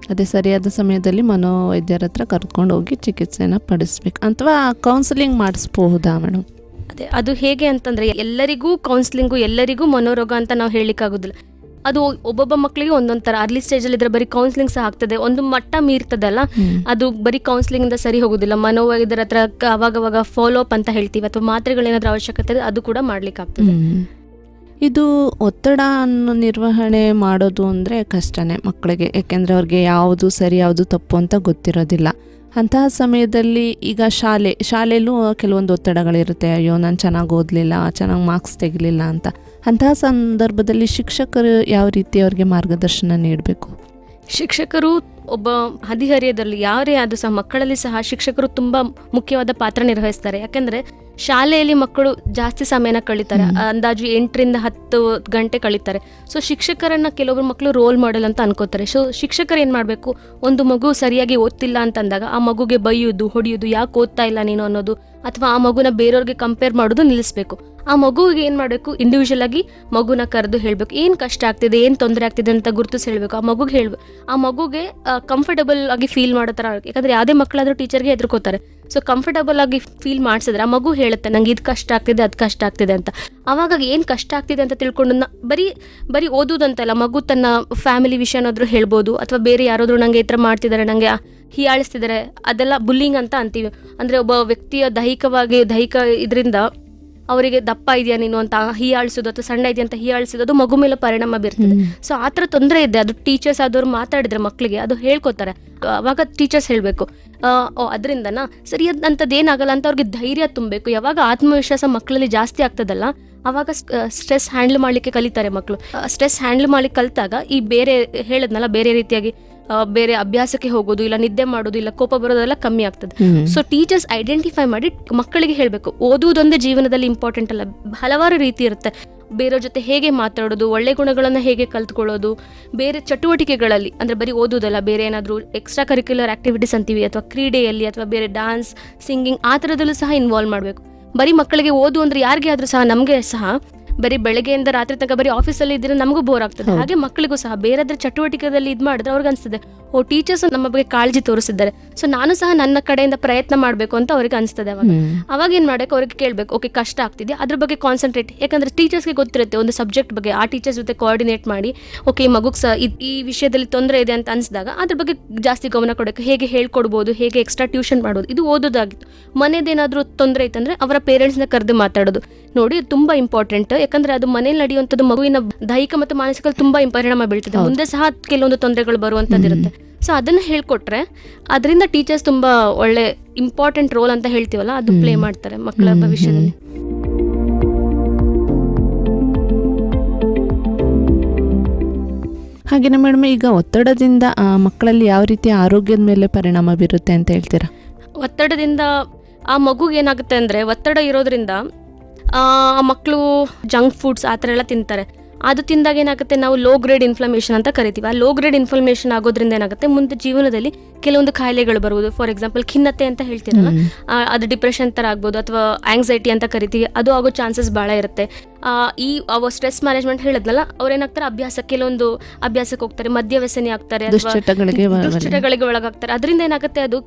C: ಅದೇ ಸರಿಯಾದ ಸಮಯದಲ್ಲಿ ಮನೋವೈದ್ಯರ ಹತ್ರ ಕರ್ಕೊಂಡು ಹೋಗಿ ಚಿಕಿತ್ಸೆನ ಪಡಿಸ್ಬೇಕು. ಅಥವಾ ಕೌನ್ಸಿಲಿಂಗ್ ಮಾಡಿಸ್ಬಹುದಾ ಮೇಡಮ್
D: ಅದೇ ಅದು ಹೇಗೆ ಅಂತಂದ್ರೆ ಎಲ್ಲರಿಗೂ ಕೌನ್ಸಿಲಿಂಗು ಎಲ್ಲರಿಗೂ ಮನೋರೋಗ ಅಂತ ನಾವು ಹೇಳಲಿಕ್ಕಾಗೋದಿಲ್ಲ. ಅದು ಒಬ್ಬೊಬ್ಬ ಮಕ್ಕಳಿಗೆ ಒಂದೊಂದು ಥರ. ಅರ್ಲಿ ಸ್ಟೇಜಲ್ಲಿ ಇದ್ರೆ ಬರೀ ಕೌನ್ಸಿಲಿಂಗ್ ಸಹ ಆಗ್ತದೆ. ಒಂದು ಮಟ್ಟ ಮೀರ್ತದಲ್ಲ ಅದು ಬರೀ ಕೌನ್ಸಿಲಿಂಗಿಂದ ಸರಿ ಹೋಗೋದಿಲ್ಲ. ಮನೋವೈದ್ಯರ ಹತ್ರ ಅವಾಗವಾಗ ಫಾಲೋ ಅಪ್ ಅಂತ ಹೇಳ್ತೀವಿ. ಅಥವಾ ಮಾತ್ರೆಗಳೇನಾದ್ರೂ ಅವಶ್ಯಕತೆ ಅದು ಕೂಡ ಮಾಡ್ಲಿಕ್ಕೆ ಆಗ್ತದೆ.
C: ಇದು ಒತ್ತಡ ಅನ್ನೋ ನಿರ್ವಹಣೆ ಮಾಡೋದು ಅಂದರೆ ಕಷ್ಟನೇ ಮಕ್ಕಳಿಗೆ, ಯಾಕೆಂದರೆ ಅವ್ರಿಗೆ ಯಾವುದು ಸರಿ, ಯಾವುದು ತಪ್ಪು ಅಂತ ಗೊತ್ತಿರೋದಿಲ್ಲ. ಅಂತಹ ಸಮಯದಲ್ಲಿ ಈಗ ಶಾಲೆ, ಶಾಲೆಯಲ್ಲೂ ಕೆಲವೊಂದು ಒತ್ತಡಗಳಿರುತ್ತೆ. ಅಯ್ಯೋ, ನಾನು ಚೆನ್ನಾಗಿ ಓದಲಿಲ್ಲ, ಚೆನ್ನಾಗಿ ಮಾರ್ಕ್ಸ್ ತೆಗಲಿಲ್ಲ ಅಂತ. ಅಂತಹ ಸಂದರ್ಭದಲ್ಲಿ ಶಿಕ್ಷಕರು ಯಾವ ರೀತಿ ಅವ್ರಿಗೆ ಮಾರ್ಗದರ್ಶನ ನೀಡಬೇಕು?
D: ಶಿಕ್ಷಕರು ಒಬ್ಬ ಹದಿಹರಿಯದಲ್ಲಿ ಯಾರೇ ಆದರೂ ಸಹ ಮಕ್ಕಳಲ್ಲಿ ಸಹ ಶಿಕ್ಷಕರು ತುಂಬಾ ಮುಖ್ಯವಾದ ಪಾತ್ರ ನಿರ್ವಹಿಸ್ತಾರೆ. ಯಾಕಂದ್ರೆ ಶಾಲೆಯಲ್ಲಿ ಮಕ್ಕಳು ಜಾಸ್ತಿ ಸಮಯನ ಕಳೀತಾರೆ. ಅಂದಾಜು ಎಂಟರಿಂದ ಹತ್ತು ಗಂಟೆ ಕಳೀತಾರೆ. ಸೊ ಶಿಕ್ಷಕರನ್ನ ಕೆಲವೊಬ್ರು ಮಕ್ಕಳು ರೋಲ್ ಮಾಡೆಲ್ ಅಂತ ಅನ್ಕೋತಾರೆ. ಸೊ ಶಿಕ್ಷಕರು ಏನು ಮಾಡಬೇಕು? ಒಂದು ಮಗು ಸರಿಯಾಗಿ ಓದ್ತಿಲ್ಲ ಅಂತಂದಾಗ ಆ ಮಗುಗೆ ಬೈಯೋದು ಹೊಡೆಯೋದು ಯಾಕೆ ಓದ್ತಾ ಇಲ್ಲ ನೀನು ಅನ್ನೋದು ಅಥವಾ ಆ ಮಗುನ ಬೇರೆಯವ್ರಿಗೆ ಕಂಪೇರ್ ಮಾಡೋದು ನಿಲ್ಲಿಸಬೇಕು. ಆ ಮಗುವಿಗೆ ಏನು ಮಾಡಬೇಕು? ಇಂಡಿವಿಜುವಲ್ ಆಗಿ ಮಗುನ ಕರೆದು ಹೇಳಬೇಕು. ಏನು ಕಷ್ಟ ಆಗ್ತಿದೆ? ಏನು ತೊಂದರೆ ಆಗ್ತಿದೆ ಅಂತ ಗುರುತಿಸಿ ಹೇಳಬೇಕು. ಆ ಮಗುಗೆ ಹೇಳ್ಬೇಕು ಆ ಮಗುಗೆ ಕಂಫರ್ಟಬಲ್ ಆಗಿ ಫೀಲ್ ಮಾಡೋ ಥರ ಯಾಕಂದರೆ ಯಾವುದೇ ಮಕ್ಕಳಾದರೂ ಟೀಚರ್ಗೆ ಹೆದರ್ಕೋತಾರೆ. ಸೊ ಕಂಫರ್ಟಬಲ್ ಆಗಿ ಫೀಲ್ ಮಾಡಿಸಿದ್ರೆ ಮಗು ಹೇಳುತ್ತೆ, ನಂಗೆ ಇದು ಕಷ್ಟ ಆಗ್ತಿದೆ, ಅದು ಕಷ್ಟ ಆಗ್ತಿದೆ ಅಂತ. ಅವಾಗ ಏನು ಕಷ್ಟ ಆಗ್ತಿದೆ ಅಂತ ತಿಳ್ಕೊಂಡು ಬರೀ ಬರೀ ಓದೋದಂತಲ್ಲ, ಮಗು ತನ್ನ ಫ್ಯಾಮಿಲಿ ವಿಷಯನಾದರೂ ಹೇಳ್ಬೋದು, ಅಥವಾ ಬೇರೆ ಯಾರಾದರೂ ನಂಗೆ ಈ ಥರ ಮಾಡ್ತಿದ್ದಾರೆ ನನಗೆ ಹೀಯಾಳಿಸ್ತಿದ್ದಾರೆ ಅದೆಲ್ಲ ಬುಲ್ಲಿಂಗ್ ಅಂತ ಅಂತೀವಿ. ಅಂದರೆ ಒಬ್ಬ ವ್ಯಕ್ತಿಯ ದೈಹಿಕವಾಗಿ, ದೈಹಿಕ ಇದರಿಂದ ಅವರಿಗೆ ದಪ್ಪ ಇದೆಯಾ ನೀನು ಅಂತ ಹೀಯಾಳಿಸೋದು ಅಥವಾ ಸಣ್ಣ ಇದೆಯಾ ಅಂತ ಹೀಯಾಳಿಸೋದು ಅದು ಮಗು ಮೇಲೆ ಪರಿಣಾಮ ಬೀರ್ತದೆ. ಸೊ ಆ ಥರ ತೊಂದರೆ ಇದೆ. ಅದು ಟೀಚರ್ಸ್ ಆದವ್ರು ಮಾತಾಡಿದ್ರೆ ಮಕ್ಕಳಿಗೆ ಅದು ಹೇಳ್ಕೊತಾರೆ. ಅವಾಗ ಟೀಚರ್ಸ್ ಹೇಳಬೇಕು. ಓ ಅದರಿಂದನಾ? ಸರಿ ಅಂಥದ್ದು ಏನಾಗಲ್ಲ ಅಂತ ಅವ್ರಿಗೆ ಧೈರ್ಯ ತುಂಬಬೇಕು. ಯಾವಾಗ ಆತ್ಮವಿಶ್ವಾಸ ಮಕ್ಕಳಲ್ಲಿ ಜಾಸ್ತಿ ಆಗ್ತದಲ್ಲ ಅವಾಗ ಸ್ಟ್ರೆಸ್ ಹ್ಯಾಂಡಲ್ ಮಾಡಲಿಕ್ಕೆ ಕಲಿತಾರೆ ಮಕ್ಕಳು ಸ್ಟ್ರೆಸ್ ಹ್ಯಾಂಡಲ್ ಮಾಡ್ಲಿಕ್ಕೆ ಕಲಿತಾಗ ಈ ಬೇರೆ ಹೇಳದ್ನಲ್ಲ ಬೇರೆ ರೀತಿಯಾಗಿ ಬೇರೆ ಅಭ್ಯಾಸಕ್ಕೆ ಹೋಗೋದು ಇಲ್ಲ ನಿದ್ದೆ ಮಾಡೋದು ಇಲ್ಲ ಕೋಪ ಬರೋದೆಲ್ಲ ಕಮ್ಮಿ ಆಗ್ತದೆ. ಸೊ ಟೀಚರ್ಸ್ ಐಡೆಂಟಿಫೈ ಮಾಡಿ ಮಕ್ಕಳಿಗೆ ಹೇಳಬೇಕು. ಓದುವುದೊಂದೇ ಜೀವನದಲ್ಲಿ ಇಂಪಾರ್ಟೆಂಟ್ ಅಲ್ಲ. ಹಲವಾರು ರೀತಿ ಇರುತ್ತೆ. ಬೇರೆ ಜೊತೆ ಹೇಗೆ ಮಾತಾಡೋದು ಒಳ್ಳೆ ಗುಣಗಳನ್ನು ಹೇಗೆ ಕಲ್ತ್ಕೊಳ್ಳೋದು ಬೇರೆ ಚಟುವಟಿಕೆಗಳಲ್ಲಿ ಅಂದರೆ ಬರೀ ಓದೋದಲ್ಲ ಬೇರೆ ಏನಾದರೂ ಎಕ್ಸ್ಟ್ರಾ ಕರಿಕ್ಯುಲರ್ ಆಕ್ಟಿವಿಟೀಸ್ ಅಂತೀವಿ ಅಥವಾ ಕ್ರೀಡೆಯಲ್ಲಿ ಅಥವಾ ಬೇರೆ ಡಾನ್ಸ್ ಸಿಂಗಿಂಗ್ ಆ ಥರದಲ್ಲೂ ಸಹ ಇನ್ವಾಲ್ವ್ ಮಾಡಬೇಕು. ಬರೀ ಮಕ್ಕಳಿಗೆ ಓದು ಅಂದರೆ ಯಾರಿಗೆ ಆದರೂ ಸಹ ನಮಗೆ ಸಹ ಬರೀ ಬೆಳಗ್ಗೆಯಿಂದ ರಾತ್ರಿ ತನಕ ಬರೀ ಆಫೀಸಲ್ಲಿ ಇದ್ರೆ ನಮಗೂ ಬೋರ್ ಆಗ್ತದೆ. ಹಾಗೆ ಮಕ್ಕಳಿಗೂ ಸಹ ಬೇರೆದ್ರ ಚಟುವಟಿಕೆದಲ್ಲಿ ಇದು ಮಾಡಿದ್ರೆ ಅವ್ರಿಗೆ ಅನಿಸ್ತದೆ ಓ ಟೀಚರ್ಸ್ ನಮ್ಮ ಬಗ್ಗೆ ಕಾಳಜಿ ತೋರಿಸಿದ್ದಾರೆ. ಸೊ ನಾನು ಸಹ ನನ್ನ ಕಡೆಯಿಂದ ಪ್ರಯತ್ನ ಮಾಡಬೇಕು ಅಂತ ಅವ್ರಿಗೆ ಅನಿಸ್ತದೆ ಅವಾಗ. ಅವಾಗ ಏನು ಮಾಡಬೇಕು ಅವ್ರಿಗೆ ಕೇಳಬೇಕು ಓಕೆ ಕಷ್ಟ ಆಗ್ತಿದೆ ಅದ್ರ ಬಗ್ಗೆ ಕಾನ್ಸಂಟ್ರೇಟ್ ಯಾಕಂದ್ರೆ ಟೀಚರ್ಸ್ಗೆ ಗೊತ್ತಿರುತ್ತೆ ಒಂದು ಸಬ್ಜೆಕ್ಟ್ ಬಗ್ಗೆ ಆ ಟೀಚರ್ಸ್ ಜೊತೆ ಕೋಆರ್ಡಿನೇಟ್ ಮಾಡಿ ಓಕೆ ಈ ಮಗುಗೆ ಸಹ ಈ ವಿಷಯದಲ್ಲಿ ತೊಂದರೆ ಇದೆ ಅಂತ ಅನಿಸಿದಾಗ ಅದ್ರ ಬಗ್ಗೆ ಜಾಸ್ತಿ ಗಮನ ಕೊಡೋಕೆ ಹೇಗೆ ಹೇಳ್ಕೊಡ್ಬೋದು ಹೇಗೆ ಎಕ್ಸ್ಟ್ರಾ ಟ್ಯೂಷನ್ ಮಾಡೋದು ಇದು ಓದೋದಾಗಿತ್ತು. ಮನೇದೇನಾದರೂ ತೊಂದರೆ ಇತ್ತಂದ್ರೆ ಅವರ ಪೇರೆಂಟ್ಸ್ನ ಕರೆದು ಮಾತಾಡೋದು. ನೋಡಿ ತುಂಬಾ ಇಂಪಾರ್ಟೆಂಟ್ ಯಾಕಂದ್ರೆ ಅದು ಮನೇಲಿ ನಡೆಯುವಂಥದ್ದು ಮಗುವಿನ ದೈಹಿಕ ಮತ್ತು ಮಾನಸಿಕ ತುಂಬಾ ಪರಿಣಾಮ ಬೀಳ್ತದೆ. ಮುಂದೆ ಸಹ ಕೆಲವೊಂದು ತೊಂದರೆಗಳು ಬರುವಂಥದ್ದಿರುತ್ತೆ ಸೊ ಅದನ್ನ ಹೇಳ್ಕೊಟ್ರೆ ಅದರಿಂದ ಟೀಚರ್ಸ್ ತುಂಬಾ ಒಳ್ಳೆ ಇಂಪಾರ್ಟೆಂಟ್ ರೋಲ್ ಅಂತ ಹೇಳ್ತೀವಲ್ಲ ಅದು ಪ್ಲೇ ಮಾಡ್ತಾರೆ ಮಕ್ಕಳ ಭವಿಷ್ಯದಲ್ಲಿ.
C: ಹಾಗೆಯೇ ಮೇಡಮ್ ಈಗ ಒತ್ತಡದಿಂದ ಮಕ್ಕಳಲ್ಲಿ ಯಾವ ರೀತಿ ಆರೋಗ್ಯದ ಮೇಲೆ ಪರಿಣಾಮ ಬೀರುತ್ತೆ ಅಂತ ಹೇಳ್ತೀರಾ?
D: ಒತ್ತಡದಿಂದ ಆ ಮಗುಗೆ ಏನಾಗುತ್ತೆ ಅಂದ್ರೆ ಒತ್ತಡ ಇರೋದ್ರಿಂದ ಮಕ್ಕಳು ಜಂಕ್ ಫುಡ್ಸ್ ಆ ಥರ ಎಲ್ಲ ತಿಂತಾರೆ. ಅದು ತಿಂದಾಗ ಏನಾಗುತ್ತೆ ನಾವು ಲೋ ಗ್ರೇಡ್ ಇನ್ಫ್ಲಮೇಷನ್ ಅಂತ ಕರಿತೀವಿ. ಆ ಲೋ ಗ್ರೇಡ್ ಇನ್ಫ್ಲಮೇಷನ್ ಆಗೋದ್ರಿಂದ ಏನಾಗುತ್ತೆ ಮುಂದೆ ಜೀವನದಲ್ಲಿ ಕೆಲವೊಂದು ಕಾಯಿಲೆಗಳು ಬರ್ಬೋದು. ಫಾರ್ ಎಕ್ಸಾಂಪಲ್ ಖಿನ್ನತೆ ಅಂತ ಹೇಳ್ತೀರಲ್ಲ ಅದು ಡಿಪ್ರೆಷನ್ ಥರ ಆಗ್ಬೋದು ಅಥವಾ ಆಂಗ್ಸೈಟಿ ಅಂತ ಕರಿತೀವಿ. ಅದು ಆಗೋ ಚಾನ್ಸಸ್ ಭಾಳ ಇರುತ್ತೆ. ಈ ಅವ ಸ್ಟ್ರೆಸ್ ಮ್ಯಾನೇಜ್ಮೆಂಟ್ ಹೇಳಿದ್ನಲ್ಲ ಅವ್ರು ಏನಾಗ್ತಾರೆ ಅಭ್ಯಾಸ ಕೆಲವೊಂದು ಅಭ್ಯಾಸಕ್ಕೆ ಹೋಗ್ತಾರೆ. ಮದ್ಯ ವ್ಯಸನಿ ಆಗ್ತಾರೆ
C: ದುಶ್ಚಟಗಳಿಗೆ
D: ಒಳಗಾಗ್ತಾರೆ. ಅದರಿಂದ ಏನಾಗುತ್ತೆ ಅದು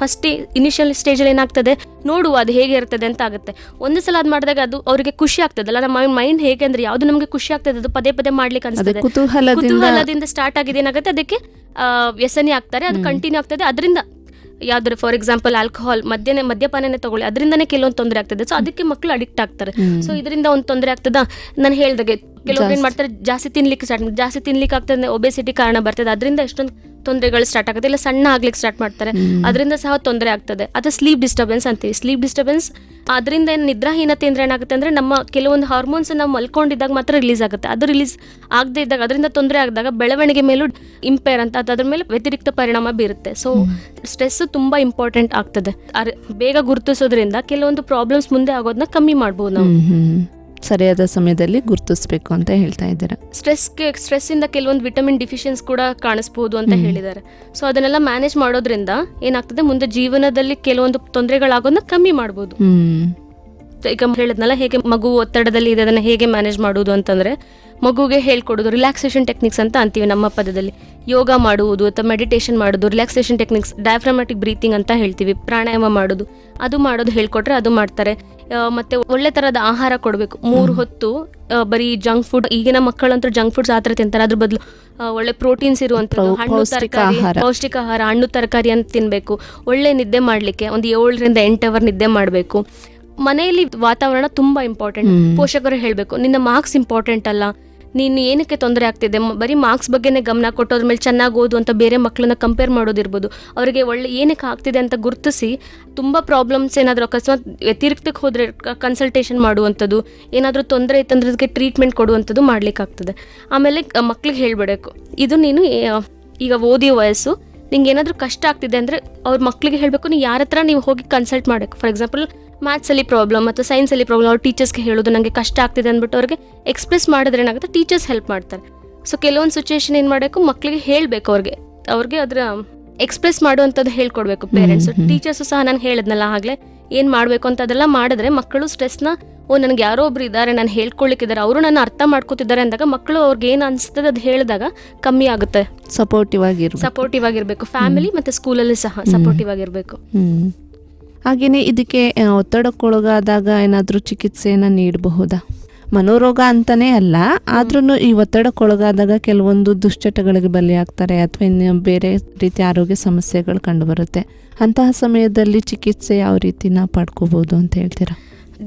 D: ಫಸ್ಟ್ ಇನಿಷಿಯಲ್ ಸ್ಟೇಜಲ್ಲಿ ಏನಾಗ್ತದೆ? ನೋಡುವ ಅದು ಹೇಗೆ ಇರ್ತದೆ ಅಂತ ಆಗುತ್ತೆ. ಒಂದು ಸಲ ಅದು ಮಾಡಿದಾಗ ಅದು ಅವರಿಗೆ ಖುಷಿ ಆಗ್ತದಲ್ಲ? ನಮ್ಮ ಮೈಂಡ್ ಹೇಗೆ ಅಂದ್ರೆ ಯಾವುದು ನಮಗೆ ಖುಷಿ ಆಗ್ತದೆ? ಅದು ಪದೇ ಪದೇ ಮಾಡ್ಲಿಕ್ಕೆ
C: ಅನ್ಸುತ್ತೆ
D: ಅನಿಸ್ತದೆ.
C: ಕುತೂಹಲದಿಂದ
D: ಸ್ಟಾರ್ಟ್ ಆಗಿದೆ ಏನಾಗುತ್ತೆ? ಅದಕ್ಕೆ ವ್ಯಸನಿ ಆಗ್ತಾರೆ ಅದು ಕಂಟಿನ್ಯೂ ಆಗ್ತದೆ. ಅದರಿಂದ ಯಾವ್ದಾದ್ರು ಫಾರ್ ಎಕ್ಸಾಂಪಲ್ ಆಲ್ಕೋಹಾಲ್ ಮದ್ಯನೇ ಮದ್ಯಪಾನನೇ ತಗೊಳ್ಳಿ. ಅದರಿಂದನೇ ಕೆಲವೊಂದು ತೊಂದರೆ ಆಗ್ತದೆ. ಸೊ ಅದಕ್ಕೆ ಮಕ್ಕಳು ಅಡಿಕ್ಟ್ ಆಗ್ತಾರೆ. ಸೊ ಇದರಿಂದ ಒಂದು ತೊಂದರೆ ಆಗ್ತದ? ನಾನು ಹೇಳ್ದಾಗೆ ಕೆಲವೊಂದು ಏನ್ ಮಾಡ್ತಾರೆ? ಜಾಸ್ತಿ ತಿನ್ಲಿಕ್ಕೆ ಸ್ಟಾರ್ಟ್ ಜಾಸ್ತಿ ತಿನ್ಲಿಕ್ಕೆ ಆಗ್ತದೆ ಒಬೆಸಿಟಿ ಕಾರಣ ಬರ್ತದೆ. ಅದರಿಂದ ಎಷ್ಟೊಂದು ತೊಂದರೆಗಳು ಸ್ಟಾರ್ಟ್ ಆಗುತ್ತೆ. ಇಲ್ಲ ಸಣ್ಣ ಆಗ್ಲಿಕ್ಕೆ ಸ್ಟಾರ್ಟ್ ಮಾಡ್ತಾರೆ. ಅದರಿಂದ ಸಹ ತೊಂದರೆ ಆಗ್ತದೆ. ಅದು ಸ್ಲೀಪ್ ಡಿಸ್ಟರ್ಬೆನ್ಸ್ ಅಂತೀವಿ. ಸ್ಲೀಪ್ ಡಿಸ್ಟರ್ಬೆನ್ಸ್ ಅದರಿಂದ ಏನು ನಿದ್ರಾಹೀನತೆ ಅಂದ್ರೆ ಏನಾಗುತ್ತೆ ಅಂದ್ರೆ ನಮ್ಮ ಕೆಲವೊಂದು ಹಾರ್ಮೋನ್ಸ್ ನಾವು ಮಲ್ಕೊಂಡಿದ್ದಾಗ ಮಾತ್ರ ರಿಲೀಸ್ ಆಗುತ್ತೆ. ಅದು ರಿಲೀಸ್ ಆಗದೆ ಇದ್ದಾಗ ಅದರಿಂದ ತೊಂದರೆ ಆದಾಗ ಬೆಳವಣಿಗೆ ಮೇಲೂ ಇಂಪೇರ್ ಅಂತ ಅದು ಅದ್ರ ಮೇಲೆ ವ್ಯತಿರಿಕ್ತ ಪರಿಣಾಮ ಬೀರುತ್ತೆ. ಸೊ ಸ್ಟ್ರೆಸ್ ತುಂಬಾ ಇಂಪಾರ್ಟೆಂಟ್ ಆಗ್ತದೆ. ಬೇಗ ಗುರುತಿಸೋದ್ರಿಂದ ಕೆಲವೊಂದು ಪ್ರಾಬ್ಲಮ್ಸ್ ಮುಂದೆ ಆಗೋದನ್ನ ಕಮ್ಮಿ ಮಾಡ್ಬೋದು ನಾವು.
C: ಸರಿಯಾದ ಸಮಯದಲ್ಲಿ ಗುರುತಿಸಬೇಕು ಅಂತ ಹೇಳ್ತಾ ಇದ್ದಾರೆ?
D: ಸ್ಟ್ರೆಸ್ಗೆ ಸ್ಟ್ರೆಸ್ಸಿಂದ ಕೆಲವೊಂದು ವಿಟಮಿನ್ ಡಿಫಿಷಿಯನ್ಸ್ ಕೂಡ ಕಾಣಿಸ್ಬೋದು ಅಂತ ಹೇಳಿದ್ದಾರೆ. ಸೊ ಅದನ್ನೆಲ್ಲ ಮ್ಯಾನೇಜ್ ಮಾಡೋದ್ರಿಂದ ಏನಾಗ್ತದೆ ಮುಂದೆ ಜೀವನದಲ್ಲಿ ಕೆಲವೊಂದು ತೊಂದರೆಗಳಾಗೋದನ್ನ ಕಮ್ಮಿ ಮಾಡ್ಬೋದು. ಈಗ ಹೇಳಿದ್ನಲ್ಲ ಹೇಗೆ ಮಗು ಒತ್ತಡದಲ್ಲಿ ಇದೆ ಅದನ್ನು ಹೇಗೆ ಮ್ಯಾನೇಜ್ ಮಾಡೋದು ಅಂತಂದರೆ ಮಗುಗೆ ಹೇಳ್ಕೊಡೋದು ರಿಲ್ಯಾಕ್ಸೇಷನ್ ಟೆಕ್ನಿಕ್ಸ್ ಅಂತ ಅಂತೀವಿ ನಮ್ಮ ಪದದಲ್ಲಿ. ಯೋಗ ಮಾಡುವುದು ಅಥವಾ ಮೆಡಿಟೇಷನ್ ಮಾಡೋದು ರಿಲ್ಯಾಕ್ಸೇಷನ್ ಟೆಕ್ನಿಕ್ಸ್ ಡಯಾಫ್ರಮ್ಯಾಟಿಕ್ ಬ್ರೀತಿಂಗ್ ಅಂತ ಹೇಳ್ತೀವಿ ಪ್ರಾಣಾಯಾಮ ಮಾಡೋದು ಅದು ಮಾಡೋದು ಹೇಳ್ಕೊಟ್ರೆ ಅದು ಮಾಡ್ತಾರೆ. ಮತ್ತೆ ಒಳ್ಳೆ ತರದ ಆಹಾರ ಕೊಡಬೇಕು. ಮೂರು ಹೊತ್ತು ಬರೀ ಜಂಕ್ ಫುಡ್ ಈಗಿನ ಮಕ್ಕಳಂತೂ ಜಂಕ್ ಫುಡ್ಸ್ ಆತರ ತಿಂತಾರೆ. ಅದ್ರ ಬದಲು ಒಳ್ಳೆ ಪ್ರೋಟೀನ್ಸ್
C: ಇರುವಂತದ್ದು
D: ಹಣ್ಣು ತರಕಾರಿ ಪೌಷ್ಟಿಕ ಆಹಾರ ಹಣ್ಣು ತರಕಾರಿ ಅಂತ ತಿನ್ನಬೇಕು ಒಳ್ಳೆ ನಿದ್ದೆ ಮಾಡ್ಲಿಕ್ಕೆ ಒಂದು ಏಳರಿಂದ ಎಂಟು ಅವರ್ ನಿದ್ದೆ ಮಾಡಬೇಕು. ಮನೆಯಲ್ಲಿ ವಾತಾವರಣ ತುಂಬಾ ಇಂಪಾರ್ಟೆಂಟ್. ಪೋಷಕರು ಹೇಳಬೇಕು ನಿನ್ನ ಮಾರ್ಕ್ಸ್ ಇಂಪಾರ್ಟೆಂಟ್ ಅಲ್ಲ. ನೀನು ಏನಕ್ಕೆ ತೊಂದರೆ ಆಗ್ತಿದೆ? ಬರೀ ಮಾರ್ಕ್ಸ್ ಬಗ್ಗೆನೇ ಗಮನ ಕೊಟ್ಟು ಅದ್ರ ಮೇಲೆ ಚೆನ್ನಾಗಿ ಓದು ಅಂತ ಬೇರೆ ಮಕ್ಕಳನ್ನ ಕಂಪೇರ್ ಮಾಡೋದಿರ್ಬೋದು. ಅವರಿಗೆ ಒಳ್ಳೆ ಏನಕ್ಕೆ ಆಗ್ತಿದೆ ಅಂತ ಗುರುತಿಸಿ ತುಂಬ ಪ್ರಾಬ್ಲಮ್ಸ್ ಏನಾದರೂ ಅಕಸ್ಮಾತ್ ವ್ಯತಿರಿಕ್ತಕ್ಕೆ ಹೋದರೆ ಕನ್ಸಲ್ಟೇಷನ್ ಮಾಡುವಂಥದ್ದು, ಏನಾದರೂ ತೊಂದರೆ ಇತ್ತಂದ್ರೆ ಅದಕ್ಕೆ ಟ್ರೀಟ್ಮೆಂಟ್ ಕೊಡುವಂಥದ್ದು ಮಾಡ್ಲಿಕ್ಕಾಗ್ತದೆ ಆಮೇಲೆ ಮಕ್ಳಿಗೆ ಹೇಳ್ಬಿಡಬೇಕು ಇದು ನೀನು ಈಗ ಓದಿಯೋ ವಯಸ್ಸು ನಿಂಗೆ ಏನಾದರೂ ಕಷ್ಟ ಆಗ್ತಿದೆ ಅಂದರೆ ಅವ್ರ ಮಕ್ಕಳಿಗೆ ಹೇಳಬೇಕು ನೀವು ಯಾರ ಹತ್ರ ನೀವು ಹೋಗಿ ಕನ್ಸಲ್ಟ್ ಮಾಡಬೇಕು ಫಾರ್ ಎಕ್ಸಾಂಪಲ್ ಮ್ಯಾಥ್ಸಲ್ಲಿ ಪ್ರಾಬ್ಲಮ್ ಅಥವಾ ಸೈನ್ಸಲ್ಲಿ ಪ್ರಾಬ್ಲಮ್ ಅವ್ರ ಟೀಚರ್ಸ್ಗೆ ಹೇಳೋದು ನನಗೆ ಕಷ್ಟ ಆಗ್ತಿದೆ ಅಂದ್ಬಿಟ್ಟು ಅವ್ರಿಗೆ ಎಕ್ಸ್ಪ್ರೆಸ್ ಮಾಡಿದ್ರೆ ಏನಾಗುತ್ತೆ? ಟೀಚರ್ಸ್ ಹೆಲ್ಪ್ ಮಾಡ್ತಾರೆ. ಸೊ ಕೆಲವೊಂದು ಸಿಚುವೇಶನ್ ಏನು ಮಾಡಬೇಕು? ಮಕ್ಕಳಿಗೆ ಹೇಳಬೇಕು ಅವ್ರಿಗೆ. ಅವ್ರಿಗೆ ಅದರ ಎಕ್ಸ್ಪ್ರೆಸ್ ಮಾಡುವಂಥದ್ದು ಹೇಳ್ಕೊಡ್ಬೇಕು ಪೇರೆಂಟ್ಸ್. ಟೀಚರ್ಸು ಸಹ ನಾನು ಹೇಳಿದ್ನಲ್ಲ ಆಗಲೇ ಏನು ಮಾಡಬೇಕು ಅಂತ ಅದೆಲ್ಲ ಮಾಡಿದ್ರೆ ಮಕ್ಕಳು ಸ್ಟ್ರೆಸ್ನ ಓ ನನಗೆ ಯಾರೋ ಒಬ್ರು ಇದ್ದಾರೆ ನಾನು ಹೇಳ್ಕೊಳ್ಳಿಕ್ಕಿದ್ದಾರೆ ಅವರು ನಾನು ಅರ್ಥ ಮಾಡ್ಕೋತಿದ್ದಾರೆ ಅಂದಾಗ ಮಕ್ಕಳು ಅವ್ರಿಗೆ ಏನು ಅನಿಸ್ತದೆ ಅದು ಹೇಳಿದಾಗ ಕಮ್ಮಿ ಆಗುತ್ತೆ.
C: ಸಪೋರ್ಟಿವ್ ಆಗಿರ್ಬೇಕು.
D: ಸಪೋರ್ಟಿವ್ ಆಗಿರಬೇಕು. ಫ್ಯಾಮಿಲಿ ಮತ್ತು ಸ್ಕೂಲಲ್ಲಿ ಸಹ ಸಪೋರ್ಟಿವ್ ಆಗಿರಬೇಕು.
C: ಹಾಗೆಯೇ ಇದಕ್ಕೆ ಒತ್ತಡಕ್ಕೊಳಗಾದಾಗ ಏನಾದರೂ ಚಿಕಿತ್ಸೆಯನ್ನು ನೀಡಬಹುದಾ? ಮನೋರೋಗ ಅಂತಲೇ ಅಲ್ಲ ಆದ್ರೂ ಈ ಒತ್ತಡಕ್ಕೊಳಗಾದಾಗ ಕೆಲವೊಂದು ದುಶ್ಚಟಗಳಿಗೆ ಬಲಿಯಾಗ್ತಾರೆ ಅಥವಾ ಇನ್ನು ಬೇರೆ ರೀತಿಯ ಆರೋಗ್ಯ ಸಮಸ್ಯೆಗಳು ಕಂಡುಬರುತ್ತೆ. ಅಂತಹ ಸಮಯದಲ್ಲಿ ಚಿಕಿತ್ಸೆ ಯಾವ ರೀತಿನ ಪಡ್ಕೋಬೋದು ಅಂತ ಹೇಳ್ತೀರಾ?